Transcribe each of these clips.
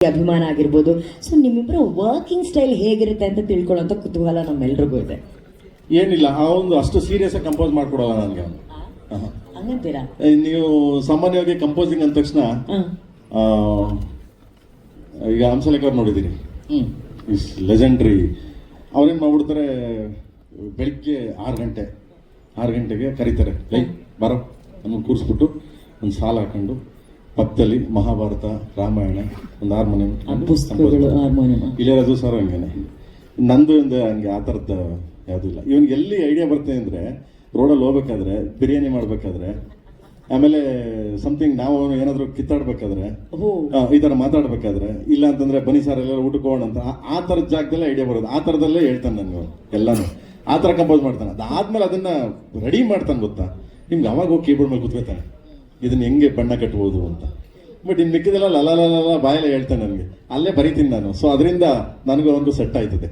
ಅಭಿಮಾನ ಆಗಿರ್ಬೋದು. ಸೊ ನಿಮ್ಮಿಬ್ಬರ ವರ್ಕಿಂಗ್ ಸ್ಟೈಲ್ ಹೇಗಿರುತ್ತೆ ಅಂತ ತಿಳ್ಕೊಳ್ಳೋಂಥ ಕುತೂಹಲ ನಮ್ಮೆಲ್ರಿಗೂ ಇದೆ. ಏನಿಲ್ಲ ಆ ಒಂದು ಅಷ್ಟು ಸೀರಿಯಸ್ ಆಗಿ ಕಂಪೋಸ್ ಮಾಡ್ಕೊಡಲ್ಲ ನನಗೆ ಅವನು ನೀವು ಸಾಮಾನ್ಯವಾಗಿ ಕಂಪೋಸಿಂಗ್ ಅಂದ ತಕ್ಷಣ ಆ, ಈಗ ಹಂಸಲೇಖ ಅವ್ರು ನೋಡಿದ್ದೀರಿ? ಹ್ಮ್. ಇಸ್ ಲೆಜೆಂಡ್ರಿ ಅವ್ರೇನು ಮಾಡ್ಬಿಡ್ತಾರೆ ಬೆಳಿಗ್ಗೆ ಆರು ಗಂಟೆ ಆರು ಗಂಟೆಗೆ ಕರೀತಾರೆ. ಲೈ ಬರೋ ನಮ್ಮನ್ನು ಕೂರಿಸ್ಬಿಟ್ಟು ಒಂದು ಸಾಲ ಹಾಕೊಂಡು ಪಕ್ಕದಲ್ಲಿ ಮಹಾಭಾರತ ರಾಮಾಯಣ ಒಂದು ಹಾರ್ಮೋನಿಯಂ ಇಳಿಯೋದು ಸರ್ ಹಂಗೇನೆ. ನಂದು ಒಂದು ಹಂಗೆ ಆ ಥರದ್ದು ಯಾವುದೂ ಇಲ್ಲ. ಇವನ್ಗೆ ಎಲ್ಲಿ ಐಡಿಯಾ ಬರ್ತದೆ ಅಂದರೆ ರೋಡಲ್ಲಿ ಹೋಗ್ಬೇಕಾದ್ರೆ ಬಿರಿಯಾನಿ ಮಾಡಬೇಕಾದ್ರೆ ಆಮೇಲೆ ಸಮಥಿಂಗ್ ನಾವು ಏನಾದರೂ ಕಿತ್ತಾಡ್ಬೇಕಾದ್ರೆ ಈ ಥರ ಮಾತಾಡ್ಬೇಕಾದ್ರೆ ಇಲ್ಲ ಅಂತಂದ್ರೆ ಬನ್ನಿ ಸರ್ ಎಲ್ಲ ಊಟಕ್ಕೆ ಅಂತ ಆ- ಆ ಥರದ ಜಾಗದಲ್ಲೇ ಐಡಿಯಾ ಬರೋದು. ಆ ಥರದಲ್ಲೇ ಹೇಳ್ತಾನೆ ನನಗೆ ಎಲ್ಲಾನು. ಆ ಥರ ಕಂಪೋಸ್ ಮಾಡ್ತಾನೆ. ಅದಾದ್ಮೇಲೆ ಅದನ್ನು ರೆಡಿ ಮಾಡ್ತಾನೆ ಗೊತ್ತಾ? ನಿಮ್ಗೆ ಅವಾಗ ಹೋಗಿ ಕೀಬೋರ್ಡ್ ಮೇಲೆ ಕೂತ್ಕೋತಾನೆ. ಇದನ್ನ ಹೆಂಗೆ ಬಣ್ಣ ಕಟ್ಬೋದು ಅಂತ. ಬಟ್ ಇನ್ನು ಮಿಕ್ಕಿದೆಲ್ಲ ಲಲ ಲಲ ಬಾಯಲ್ಲೇ ಹೇಳ್ತಾನೆ ನನಗೆ. ಅಲ್ಲೇ ಬರೀತೀನಿ ನಾನು. ಸೊ ಅದರಿಂದ ನನಗೂ ಒಂದು ಸೆಟ್ ಆಯ್ತದೆ.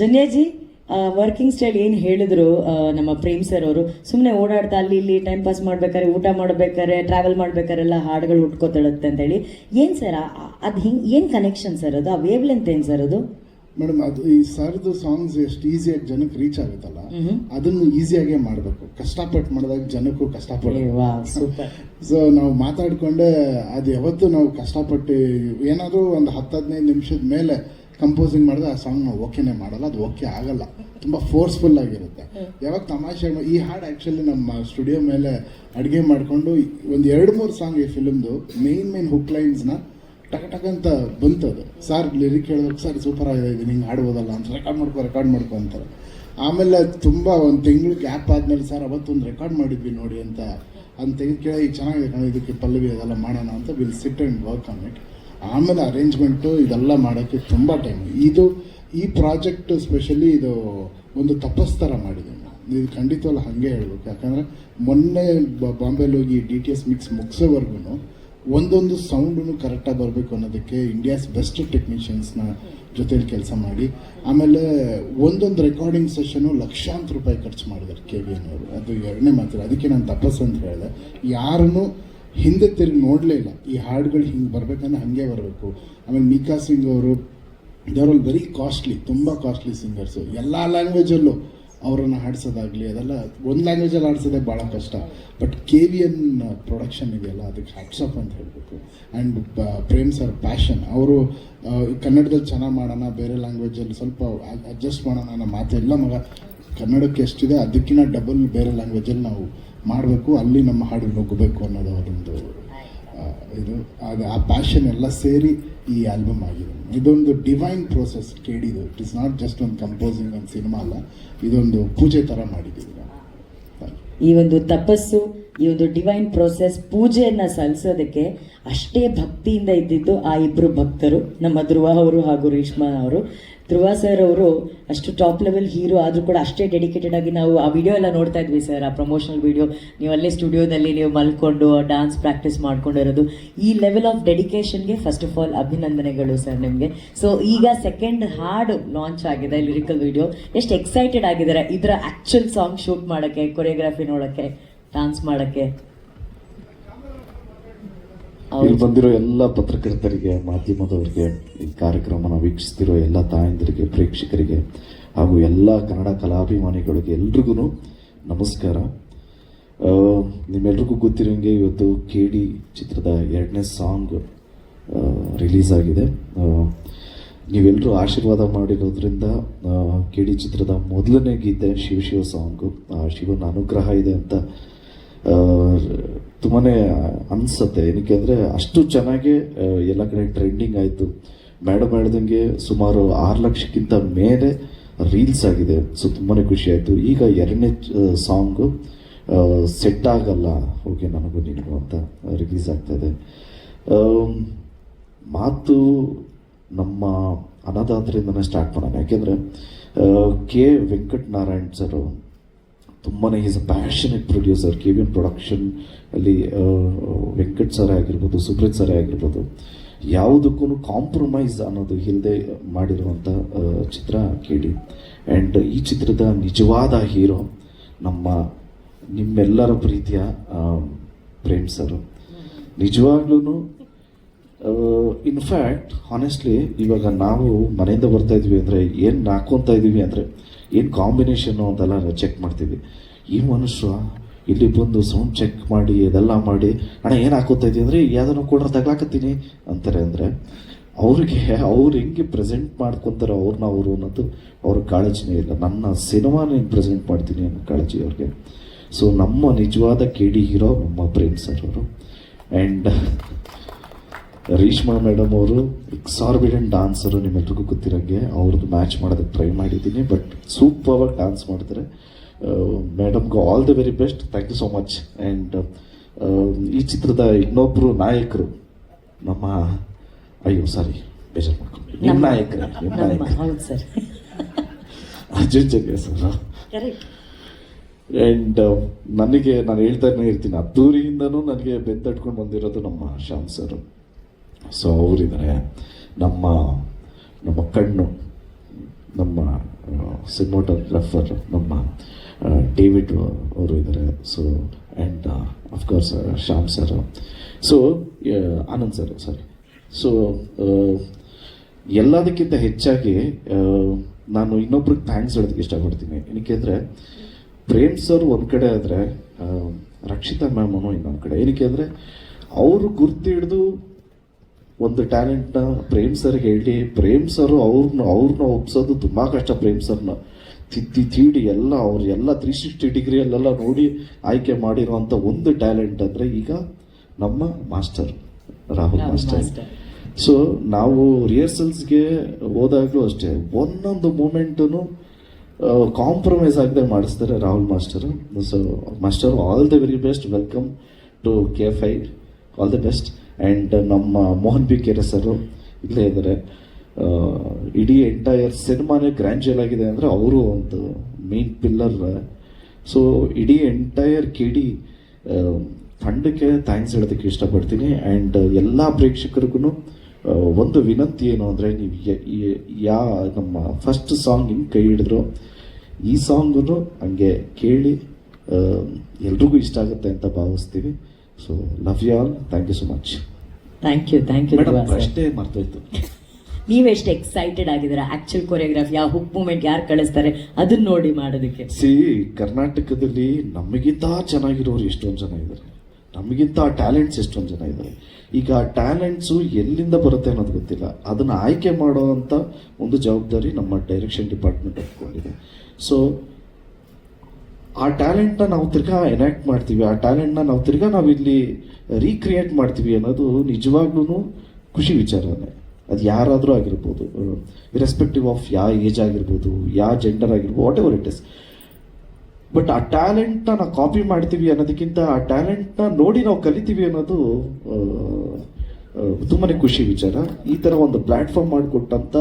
ಜನ್ಯಾಜಿ ವರ್ಕಿಂಗ್ ಸ್ಟೈಲ್ ಏನು ಹೇಳಿದ್ರು ನಮ್ಮ ಪ್ರೇಮ್ ಸರ್ ಅವರು? ಸುಮ್ಮನೆ ಓಡಾಡ್ತಾ ಅಲ್ಲಿ ಇಲ್ಲಿ ಟೈಮ್ ಪಾಸ್ ಮಾಡ್ಬೇಕಾದ್ರೆ ಊಟ ಮಾಡ್ಬೇಕಾದ್ರೆ ಟ್ರಾವೆಲ್ ಮಾಡ್ಬೇಕಾರೆಲ್ಲ ಹಾಡುಗಳು ಅಂತ ಹೇಳಿ ಏನು ಸರ್ ಅದು ಹಿಂಗೆ ಏನು ಕನೆಕ್ಷನ್ ಸರ್ ಅದು? ಆ ವೇವ್ ಲೆಂತ್ ಏನು ಸರ್ ಅದು? ಮೇಡಮ್ ಅದು ಈ ಸರ್ದು ಸಾಂಗ್ಸ್ ಎಷ್ಟು ಈಸಿಯಾಗಿ ಜನಕ್ಕೆ ರೀಚ್ ಆಗುತ್ತಲ್ಲ ಅದನ್ನು ಈಸಿಯಾಗೇ ಮಾಡಬೇಕು. ಕಷ್ಟಪಟ್ಟು ಮಾಡಿದಾಗ ಜನಕ್ಕೂ ಕಷ್ಟಪಟ್ಟು ಸೊ ನಾವು ಮಾತಾಡ್ಕೊಂಡೆ ಅದು ಯಾವತ್ತು ನಾವು ಕಷ್ಟಪಟ್ಟು ಏನಾದರೂ ಒಂದು ಹತ್ತು ಹದಿನೈದು ನಿಮಿಷದ ಮೇಲೆ ಕಂಪೋಸಿಂಗ್ ಮಾಡಿದ್ರೆ ಆ ಸಾಂಗ್ ನಾವು ಓಕೆನೇ ಮಾಡಲ್ಲ ಅದು ಓಕೆ ಆಗಲ್ಲ. ತುಂಬ ಫೋರ್ಸ್ಫುಲ್ ಆಗಿರುತ್ತೆ. ಯಾವಾಗ ತಮಾಷೆ ಈ ಹಾಡು ಆ್ಯಕ್ಚುಲಿ ನಮ್ಮ ಸ್ಟುಡಿಯೋ ಮೇಲೆ ಅಡುಗೆ ಮಾಡಿಕೊಂಡು ಒಂದು ಎರಡು ಮೂರು ಸಾಂಗ್ ಈ ಫಿಲ್ಮ್ದು ಮೇನ್ ಮೇನ್ ಹುಕ್ ಲೈನ್ಸ್ನ ಟಕ ಟಕ ಅಂತ ಬಂತದು ಸರ್ ಲಿರಿಕ್ ಹೇಳಿದ್ರು ಸರ್ ಸೂಪರ್ ಆಗಿದೆ, ಇದು ಹಿಂಗೆ ಹಾಡ್ಬೋದಲ್ಲ ಅಂತ ರೆಕಾರ್ಡ್ ಮಾಡ್ಕೊ ರೆಕಾರ್ಡ್ ಮಾಡ್ಕೊ ಅಂತಾರೆ. ಆಮೇಲೆ ತುಂಬ ಒಂದು ತಿಂಗಳು ಗ್ಯಾಪ್ ಆದಮೇಲೆ ಸರ್ ಅವತ್ತೊಂದು ರೆಕಾರ್ಡ್ ಮಾಡಿದ್ವಿ ನೋಡಿ ಅಂತ ಅಂತ ತೆಗೆದು ಕೇಳಿ ಚೆನ್ನಾಗಿದೆ ಕಣ, ಇದಕ್ಕೆ ಪಲ್ಲವಿ ಅದೆಲ್ಲ ಮಾಡೋಣ ಅಂತ will sit and work on it ಆಮೇಲೆ ಅರೇಂಜ್ಮೆಂಟು ಇದೆಲ್ಲ ಮಾಡೋಕ್ಕೆ ತುಂಬ ಟೈಮ್ ಇದು ಈ ಪ್ರಾಜೆಕ್ಟ್ ಸ್ಪೆಷಲಿ ಇದು ಒಂದು ತಪಸ್ ಥರ ಮಾಡಿದೆ. ಇದು ಖಂಡಿತವಲ್ಲ ಹಾಗೆ ಹೇಳ್ಬೇಕು. ಯಾಕಂದರೆ ಮೊನ್ನೆ ಬಾಂಬೆಲಿ ಹೋಗಿ ಡಿ ಟಿ ಎಸ್ ಮಿಕ್ಸ್ ಮುಗಿಸೋವರೆಗೂ ಒಂದೊಂದು ಸೌಂಡನ್ನು ಕರೆಕ್ಟಾಗಿ ಬರಬೇಕು ಅನ್ನೋದಕ್ಕೆ ಇಂಡಿಯಾಸ್ ಬೆಸ್ಟ್ ಟೆಕ್ನಿಷಿಯನ್ಸ್ನ ಜೊತೆಲಿ ಕೆಲಸ ಮಾಡಿ, ಆಮೇಲೆ ಒಂದೊಂದು ರೆಕಾರ್ಡಿಂಗ್ ಸೆಷನು ಲಕ್ಷಾಂತರ ರೂಪಾಯಿ ಖರ್ಚು ಮಾಡಿದ್ದಾರೆ ಕೆ ವಿ ಎನ್ ಅವರು. ಅದು ಎರಡನೇ ಮಾತ್ರ ಅದಕ್ಕೆ ನಾನು ತಪಸ್ ಅಂತ ಹೇಳಿದೆ. ಯಾರನ್ನು ಹಿಂದೆ ತಿರುಗಿ ನೋಡಲೇ ಇಲ್ಲ. ಈ ಹಾಡುಗಳು ಹಿಂಗೆ ಬರಬೇಕಂದ್ರೆ ಹಾಗೆ ಬರಬೇಕು. ಆಮೇಲೆ ಮೀಕಾ ಸಿಂಗ್ ಅವರು ದೇವರಲ್ಲಿ ವೆರಿ ಕಾಸ್ಟ್ಲಿ ತುಂಬ ಕಾಸ್ಟ್ಲಿ ಸಿಂಗರ್ಸು ಎಲ್ಲ ಲ್ಯಾಂಗ್ವೇಜಲ್ಲೂ ಅವರನ್ನು ಹಾಡಿಸೋದಾಗಲಿ, ಅದೆಲ್ಲ ಒಂದು ಲ್ಯಾಂಗ್ವೇಜಲ್ಲಿ ಹಾಡಿಸೋದೇ ಭಾಳ ಕಷ್ಟ. But K V N production ಇದೆಯಲ್ಲ, ಅದಕ್ಕೆ ಹ್ಯಾಟ್ಸಪ್ ಅಂತ ಹೇಳಬೇಕು. ಆ್ಯಂಡ್ ಪ್ರೇಮ್ ಸರ್ ಪ್ಯಾಷನ್ ಅವರು ಕನ್ನಡದಲ್ಲಿ ಚೆನ್ನಾಗಿ ಮಾಡೋಣ, ಬೇರೆ ಲ್ಯಾಂಗ್ವೇಜಲ್ಲಿ ಸ್ವಲ್ಪ ಅಡ್ಜಸ್ಟ್ ಮಾಡೋಣ ಅನ್ನೋ ಮಾತೆಲ್ಲ ಮಗ. ಕನ್ನಡಕ್ಕೆ ಎಷ್ಟಿದೆ ಅದಕ್ಕಿಂತ ಡಬಲ್ ಬೇರೆ ಲ್ಯಾಂಗ್ವೇಜಲ್ಲಿ ನಾವು ಮಾಡಬೇಕು, ಅಲ್ಲಿ ನಮ್ಮ ಹಾಡು ನುಗ್ಗಬೇಕು ಅನ್ನೋದು ಅವರೊಂದು ಇದು, ಅದು ಆ ಪ್ಯಾಷನ್ ಎಲ್ಲ ಸೇರಿ ಈ ಆಲ್ಬಮ್ ಆಗಿದೆ ಇದೊಂದು ಡಿವೈನ್ ಪ್ರೋಸೆಸ್ ಕೇಳಿದ್ದು. ಇಟ್ ಇಸ್ ನಾಟ್ ಜಸ್ಟ್ ಒಂದು ಕಂಪೋಸಿಂಗ್ ಒಂದು ಸಿನಿಮಾ ಅಲ್ಲ. ಇದೊಂದು ಪೂಜೆ ಥರ ಮಾಡಿದ್ದೀವಿ ಈ ಒಂದು ತಪಸ್ಸು, ಈ ಒಂದು ಡಿವೈನ್ ಪ್ರೋಸೆಸ್ ಪೂಜೆಯನ್ನು ಸಲ್ಲಿಸೋದಕ್ಕೆ ಅಷ್ಟೇ ಭಕ್ತಿಯಿಂದ ಇದ್ದಿದ್ದು ಆ ಇಬ್ಬರು ಭಕ್ತರು, ನಮ್ಮ ಧ್ರುವ ಅವರು ಹಾಗೂ ರೇಷ್ಮಾ ಅವರು. ಧ್ರುವ ಸರ್ ಅವರು ಅಷ್ಟು ಟಾಪ್ ಲೆವೆಲ್ ಹೀರೋ ಆದರೂ ಕೂಡ ಅಷ್ಟೇ ಡೆಡಿಕೇಟೆಡ್ ಆಗಿ ನಾವು ಆ ವಿಡಿಯೋ ಎಲ್ಲ ನೋಡ್ತಾ ಇದ್ವಿ ಸರ್ ಆ ಪ್ರಮೋಷನಲ್ ವಿಡಿಯೋ ನೀವು ಅಲ್ಲೇ ಸ್ಟುಡಿಯೋದಲ್ಲಿ ನೀವು ಮಲ್ಕೊಂಡು ಡಾನ್ಸ್ ಪ್ರಾಕ್ಟೀಸ್ ಮಾಡ್ಕೊಂಡಿರೋದು ಈ ಲೆವೆಲ್ ಆಫ್ ಡೆಡಿಕೇಶನ್ಗೆ ಫಸ್ಟ್ ಆಫ್ ಆಲ್ ಅಭಿನಂದನೆಗಳು ಸರ್ ನಿಮಗೆ. ಸೊ ಈಗ ಸೆಕೆಂಡ್ ಹಾಡು ಲಾಂಚ್ ಆಗಿದೆ ಲಿರಿಕಲ್ ವಿಡಿಯೋ ಎಷ್ಟು ಎಕ್ಸೈಟೆಡ್ ಆಗಿದ್ದಾರೆ. ಇದರ ಆ್ಯಕ್ಚುಲ್ ಸಾಂಗ್ ಶೂಟ್ ಮಾಡೋಕ್ಕೆ ಕೊರಿಯೋಗ್ರಫಿ ನೋಡೋಕ್ಕೆ ಡಾನ್ಸ್ ಮಾಡೋಕ್ಕೆ. ಇಲ್ಲಿ ಬಂದಿರೋ ಎಲ್ಲ ಪತ್ರಕರ್ತರಿಗೆ ಮಾಧ್ಯಮದವರಿಗೆ ಈ ಕಾರ್ಯಕ್ರಮನ ವೀಕ್ಷಿಸ್ತಿರೋ ಎಲ್ಲ ತಾಯಂದಿರಿಗೆ ಪ್ರೇಕ್ಷಕರಿಗೆ ಹಾಗೂ ಎಲ್ಲ ಕನ್ನಡ ಕಲಾಭಿಮಾನಿಗಳಿಗೆ ಎಲ್ರಿಗೂ ನಮಸ್ಕಾರ. ಆ, ನಿಮ್ಮೆಲ್ರಿಗೂ ಗೊತ್ತಿರೋಂಗೆ ಇವತ್ತು ಕೆ ಡಿ ಚಿತ್ರದ ಎರಡನೇ ಸಾಂಗ್ ರಿಲೀಸ್ ಆಗಿದೆ. ಆ, ನೀವೆಲ್ಲರೂ ಆಶೀರ್ವಾದ ಮಾಡಿರೋದ್ರಿಂದ ಕೆ ಡಿ ಚಿತ್ರದ ಮೊದಲನೇ ಗೀತೆ ಶಿವ ಶಿವ ಸಾಂಗು ಶಿವನ ಅನುಗ್ರಹ ಇದೆ ಅಂತ ಆ, ತುಂಬಾನೇ ಅನ್ಸತ್ತೆ. ಏನಕ್ಕೆ ಅಂದರೆ ಅಷ್ಟು ಚೆನ್ನಾಗಿ ಎಲ್ಲ ಕಡೆ ಟ್ರೆಂಡಿಂಗ್ ಆಯಿತು. ಮೇಡಮ್ ಹೇಳ್ದಂಗೆ ಸುಮಾರು ಆರು ಲಕ್ಷಕ್ಕಿಂತ ಮೇಲೆ ರೀಲ್ಸ್ ಆಗಿದೆ. ಸೊ ತುಂಬಾ ಖುಷಿ ಆಯಿತು. ಈಗ ಎರಡನೇ ಸಾಂಗು ಸೆಟ್ ಆಗಲ್ಲ. ಓಕೆ ನನಗೂ ನಿನಗೂ ಅಂತ ರಿಲೀಸ್ ಆಗ್ತಾಯಿದೆ ಮಾತು ನಮ್ಮ ಅನಾಥಾದ್ರಿಂದನೇ ಸ್ಟಾರ್ಟ್ ಮಾಡೋಣ. ಯಾಕೆಂದರೆ ಕೆ ವೆಂಕಟನಾರಾಯಣ್ ಸರ್ ತುಂಬಾ is a passionate producer K V N production ಅಲ್ಲಿ ವೆಂಕಟ್ ಸರ್ ಆಗಿರ್ಬೋದು, ಸುಬ್ರತ್ ಸರ್ ಆಗಿರ್ಬೋದು ಯಾವುದಕ್ಕೂ ಕಾಂಪ್ರಮೈಸ್ ಅನ್ನೋದು ಇಲ್ಲದೆ ಮಾಡಿರುವಂಥ ಚಿತ್ರ ಕೇಳಿ. ಆ್ಯಂಡ್ ಈ ಚಿತ್ರದ ನಿಜವಾದ ಹೀರೋ ನಮ್ಮ, ನಿಮ್ಮೆಲ್ಲರ ಪ್ರೀತಿಯ ಪ್ರೇಮ್ ಸರ್. ನಿಜವಾಗ್ಲೂ ಇನ್ಫ್ಯಾಕ್ಟ್ ಹಾನೆಸ್ಟ್ಲಿ ಇವಾಗ ನಾವು ಮನೆಯಿಂದ ಬರ್ತಾ ಇದ್ವಿ ಅಂದರೆ ಏನು ನಾಕೊತಾ ಇದ್ದೀವಿ ಅಂದರೆ ಏನು ಕಾಂಬಿನೇಷನ್ನು ಅಂತೆಲ್ಲ ಚೆಕ್ ಮಾಡ್ತೀವಿ. ಈ ಮನುಷ್ಯ ಇಲ್ಲಿ ಬಂದು ಸೌಂಡ್ ಚೆಕ್ ಮಾಡಿ, ಅದೆಲ್ಲ ಮಾಡಿ, ಅಣ್ಣ, ಏನು ಹಾಕೋತಾ ಇದ್ದೀವಿ ಅಂದರೆ ಯಾವುದನ್ನು ಕೂಡ ತಗ್ಲಾಕತ್ತೀನಿ. ಅಂತಾರೆ ಅಂದರೆ, ಅವ್ರಿಗೆ, ಅವ್ರು ಹೆಂಗೆ ಪ್ರೆಸೆಂಟ್ ಮಾಡ್ಕೊತಾರೆ ಅವ್ರನ್ನ ಅವರು ಅನ್ನೋದು ಅವ್ರ ಕಾಳಜಿನೇ ಇಲ್ಲ. ನನ್ನ ಸಿನಿಮಾನ ಹೆಂಗೆ ಪ್ರೆಸೆಂಟ್ ಮಾಡ್ತೀನಿ ಅನ್ನೋ ಕಾಳಜಿ ಅವ್ರಿಗೆ. ಸೊ ನಮ್ಮ ನಿಜವಾದ ಕೆ ಡಿ ಹೀರೋ ನಮ್ಮ ಪ್ರೇಮ್ ಸರ್ ಅವರು. ಆ್ಯಂಡ್ ರೇಷ್ಮಾ ಮೇಡಮ್ ಅವರು ಎಕ್ಸಾರ್ಬಿಡೆಂಟ್ ಡಾನ್ಸರು ನಿಮ್ಮೆಲ್ರಿಗೂ ಗೊತ್ತಿರೋಂಗೆ ಅವ್ರದ್ದು ಮ್ಯಾಚ್ ಮಾಡೋದಕ್ಕೆ ಟ್ರೈ ಮಾಡಿದ್ದೀನಿ ಬಟ್ ಸೂಪರ್ ಡಾನ್ಸ್ ಮಾಡ್ತಾರೆ ಮೇಡಮ್ಗೆ all the very best thank you so much and ಈ ಚಿತ್ರದ ಇನ್ನೊಬ್ಬರು ನಾಯಕರು ನಮ್ಮ ಅಯ್ಯೋ ಸಾರಿ ಬೇಜಾರು ಮಾಡ್ಕೊಂಡು. ನಿಮ್ಮ ನಾಯಕರ ನಿಮ್ಮ ನಾಯಕ sir. Arjun Jagga sir. And ನನಗೆ ನಾನು ಹೇಳ್ತಾನೆ ಇರ್ತೀನಿ ಅದ್ದೂರಿಯಿಂದನೂ ನನಗೆ ಬೆಂತಟ್ಕೊಂಡು ಬಂದಿರೋದು ನಮ್ಮ ಶ್ಯಾಮ್ ಸರ್. ಸೊ ಅವರಿದ್ದಾರೆ ನಮ್ಮ ನಮ್ಮ ಕಣ್ಣು, ನಮ್ಮ ಸಿನಿಮಾಟೋಗ್ರಾಫರ್, ನಮ್ಮ ಡೇವಿಡ್ ಅವರು ಇದ್ದಾರೆ. So and of course Shyam sir so Anand sir sorry so ಎಲ್ಲದಕ್ಕಿಂತ ಹೆಚ್ಚಾಗಿ ನಾನು ಇನ್ನೊಬ್ರಿಗೆ ಥ್ಯಾಂಕ್ಸ್ ಹೇಳೋದಕ್ಕೆ ಇಷ್ಟಪಡ್ತೀನಿ. ಏನಕ್ಕೆಂದರೆ ಪ್ರೇಮ್ ಸರ್ ಒಂದು ಕಡೆ ಆದರೆ ರಕ್ಷಿತಾ ಮ್ಯಾಮ್ ಇನ್ನೊಂದು ಕಡೆ. ಏನಕ್ಕೆ ಅಂದರೆ, ಅವರು ಗುರ್ತು ಹಿಡಿದು ಒಂದು ಟ್ಯಾಲೆಂಟ್ನ ಪ್ರೇಮ್ ಸರ್ ಹೇಳಿ ಪ್ರೇಮ್ ಸರ್ ಅವ್ರನ್ನ ಅವ್ರನ್ನ ಒಪ್ಸೋದು ತುಂಬ ಕಷ್ಟ ಪ್ರೇಮ್ ಸರ್ನ ತಿದ್ದಿ ತೀಡಿ ಎಲ್ಲ ಅವ್ರು ಎಲ್ಲ ತ್ರೀ ಸಿಕ್ಸ್ಟಿ ಡಿಗ್ರಿಯಲ್ಲೆಲ್ಲ ನೋಡಿ ಆಯ್ಕೆ ಮಾಡಿರುವಂಥ ಒಂದು ಟ್ಯಾಲೆಂಟ್ ಅಂದರೆ ಈಗ ನಮ್ಮ ಮಾಸ್ಟರ್ ರಾಹುಲ್ ಮಾಸ್ಟರ್. ಸೊ ನಾವು ರಿಹರ್ಸಲ್ಸ್ಗೆ ಹೋದಾಗಲೂ ಅಷ್ಟೇ ಒಂದೊಂದು ಮೂಮೆಂಟು ಕಾಂಪ್ರಮೈಸ್ ಆಗದೆ ಮಾಡಿಸ್ತಾರೆ Rahul master so master all the very best welcome to K five all the best and ನಮ್ಮ ಮೋಹನ್ ಬಿ ಕೆರೆ ಸರು ಇಲ್ಲೇ ಇದ್ದಾರೆ. ಇಡೀ ಎಂಟೈರ್ ಸಿನಿಮಾನೇ ಗ್ರ್ಯಾಂಜಲ್ ಆಗಿದೆ ಅಂದರೆ ಅವರು ಒಂದು ಮೇನ್ ಪಿಲ್ಲರ್ ಸೊ ಇಡೀ ಎಂಟೈರ್ ಕೆ ಡಿ ತಂಡಕ್ಕೆ ಥ್ಯಾಂಕ್ಸ್ ಹೇಳೋದಕ್ಕೆ ಇಷ್ಟಪಡ್ತೀನಿ. ಆ್ಯಂಡ್ ಎಲ್ಲ ಪ್ರೇಕ್ಷಕರಿಗೂ ಒಂದು ವಿನಂತಿ ಏನು ಅಂದರೆ ನೀವು ಯಾ ನಮ್ಮ ಫಸ್ಟ್ ಸಾಂಗ್ ಹಿಂಗೆ ಕೈ ಹಿಡಿದ್ರು. ಈ ಸಾಂಗನ್ನು ಹಂಗೆ ಕೇಳಿ ಎಲ್ರಿಗೂ ಇಷ್ಟ ಆಗುತ್ತೆ ಅಂತ ಭಾವಿಸ್ತೀವಿ. So love you all thank you so much thank you thank you ಅಷ್ಟೇ ಮರ್ತೋಯ್ತು. ನೀವೆಷ್ಟು ಎಕ್ಸೈಟೆಡ್ ಆಗಿದ್ದೀರಾ? ಆಕ್ಚುಲ್ ಕೊರಿಯೋಗ್ರಾಫ್ ಯಾವ ಹುಕ್ ಮೂಮೆಂಟ್ ಯಾರು ಕಳಿಸ್ತಾರೆ? ಅದನ್ನ ನೋಡಿ ಮಾಡೋದಕ್ಕೆ. ಸಿ ಕರ್ನಾಟಕದಲ್ಲಿ ನಮಗಿಂತ ಚೆನ್ನಾಗಿರೋರು ಎಷ್ಟೊಂದು ಜನ ಇದ್ದಾರೆ. ನಮಗಿಂತ ಟ್ಯಾಲೆಂಟ್ಸ್ ಎಷ್ಟೊಂದು ಜನ ಇದ್ದಾರೆ. ಈಗ ಆ ಟ್ಯಾಲೆಂಟ್ಸು ಎಲ್ಲಿಂದ ಬರುತ್ತೆ ಅನ್ನೋದು ಗೊತ್ತಿಲ್ಲ. ಅದನ್ನು ಆಯ್ಕೆ ಮಾಡುವಂಥ ಒಂದು ಜವಾಬ್ದಾರಿ ನಮ್ಮ ಡೈರೆಕ್ಷನ್ ಡಿಪಾರ್ಟ್ಮೆಂಟ್ ಒಪ್ಕೊಂಡಿದೆ. ಸೊ ಆ ಟ್ಯಾಲೆಂಟ್ನ ನಾವು ತಿರ್ಗಾ ಎನಾಕ್ಟ್ ಮಾಡ್ತೀವಿ. ಆ ಟ್ಯಾಲೆಂಟ್ನ ನಾವು ತಿರ್ಗಾ ನಾವು ಇಲ್ಲಿ ರೀಕ್ರಿಯೇಟ್ ಮಾಡ್ತೀವಿ ಅನ್ನೋದು ನಿಜವಾಗ್ಲೂ ಖುಷಿ ವಿಚಾರನೇ. ಅದು ಯಾರಾದರೂ ಆಗಿರ್ಬೋದು ಇರೆಸ್ಪೆಕ್ಟಿವ್ ಆಫ್ ಯಾವ ಏಜ್ ಆಗಿರ್ಬೋದು ಯಾವ ಜೆಂಡರ್ ಆಗಿರ್ಬೋದು whatever it is but ಆ ಟ್ಯಾಲೆಂಟ್ನ ನಾವು ಕಾಪಿ ಮಾಡ್ತೀವಿ ಅನ್ನೋದಕ್ಕಿಂತ ಆ ಟ್ಯಾಲೆಂಟ್ನ ನೋಡಿ ನಾವು ಕಲಿತೀವಿ ಅನ್ನೋದು ತುಂಬಾ ಖುಷಿ ವಿಚಾರ. ಈ ಥರ ಒಂದು ಪ್ಲ್ಯಾಟ್ಫಾರ್ಮ್ ಮಾಡಿಕೊಟ್ಟಂಥ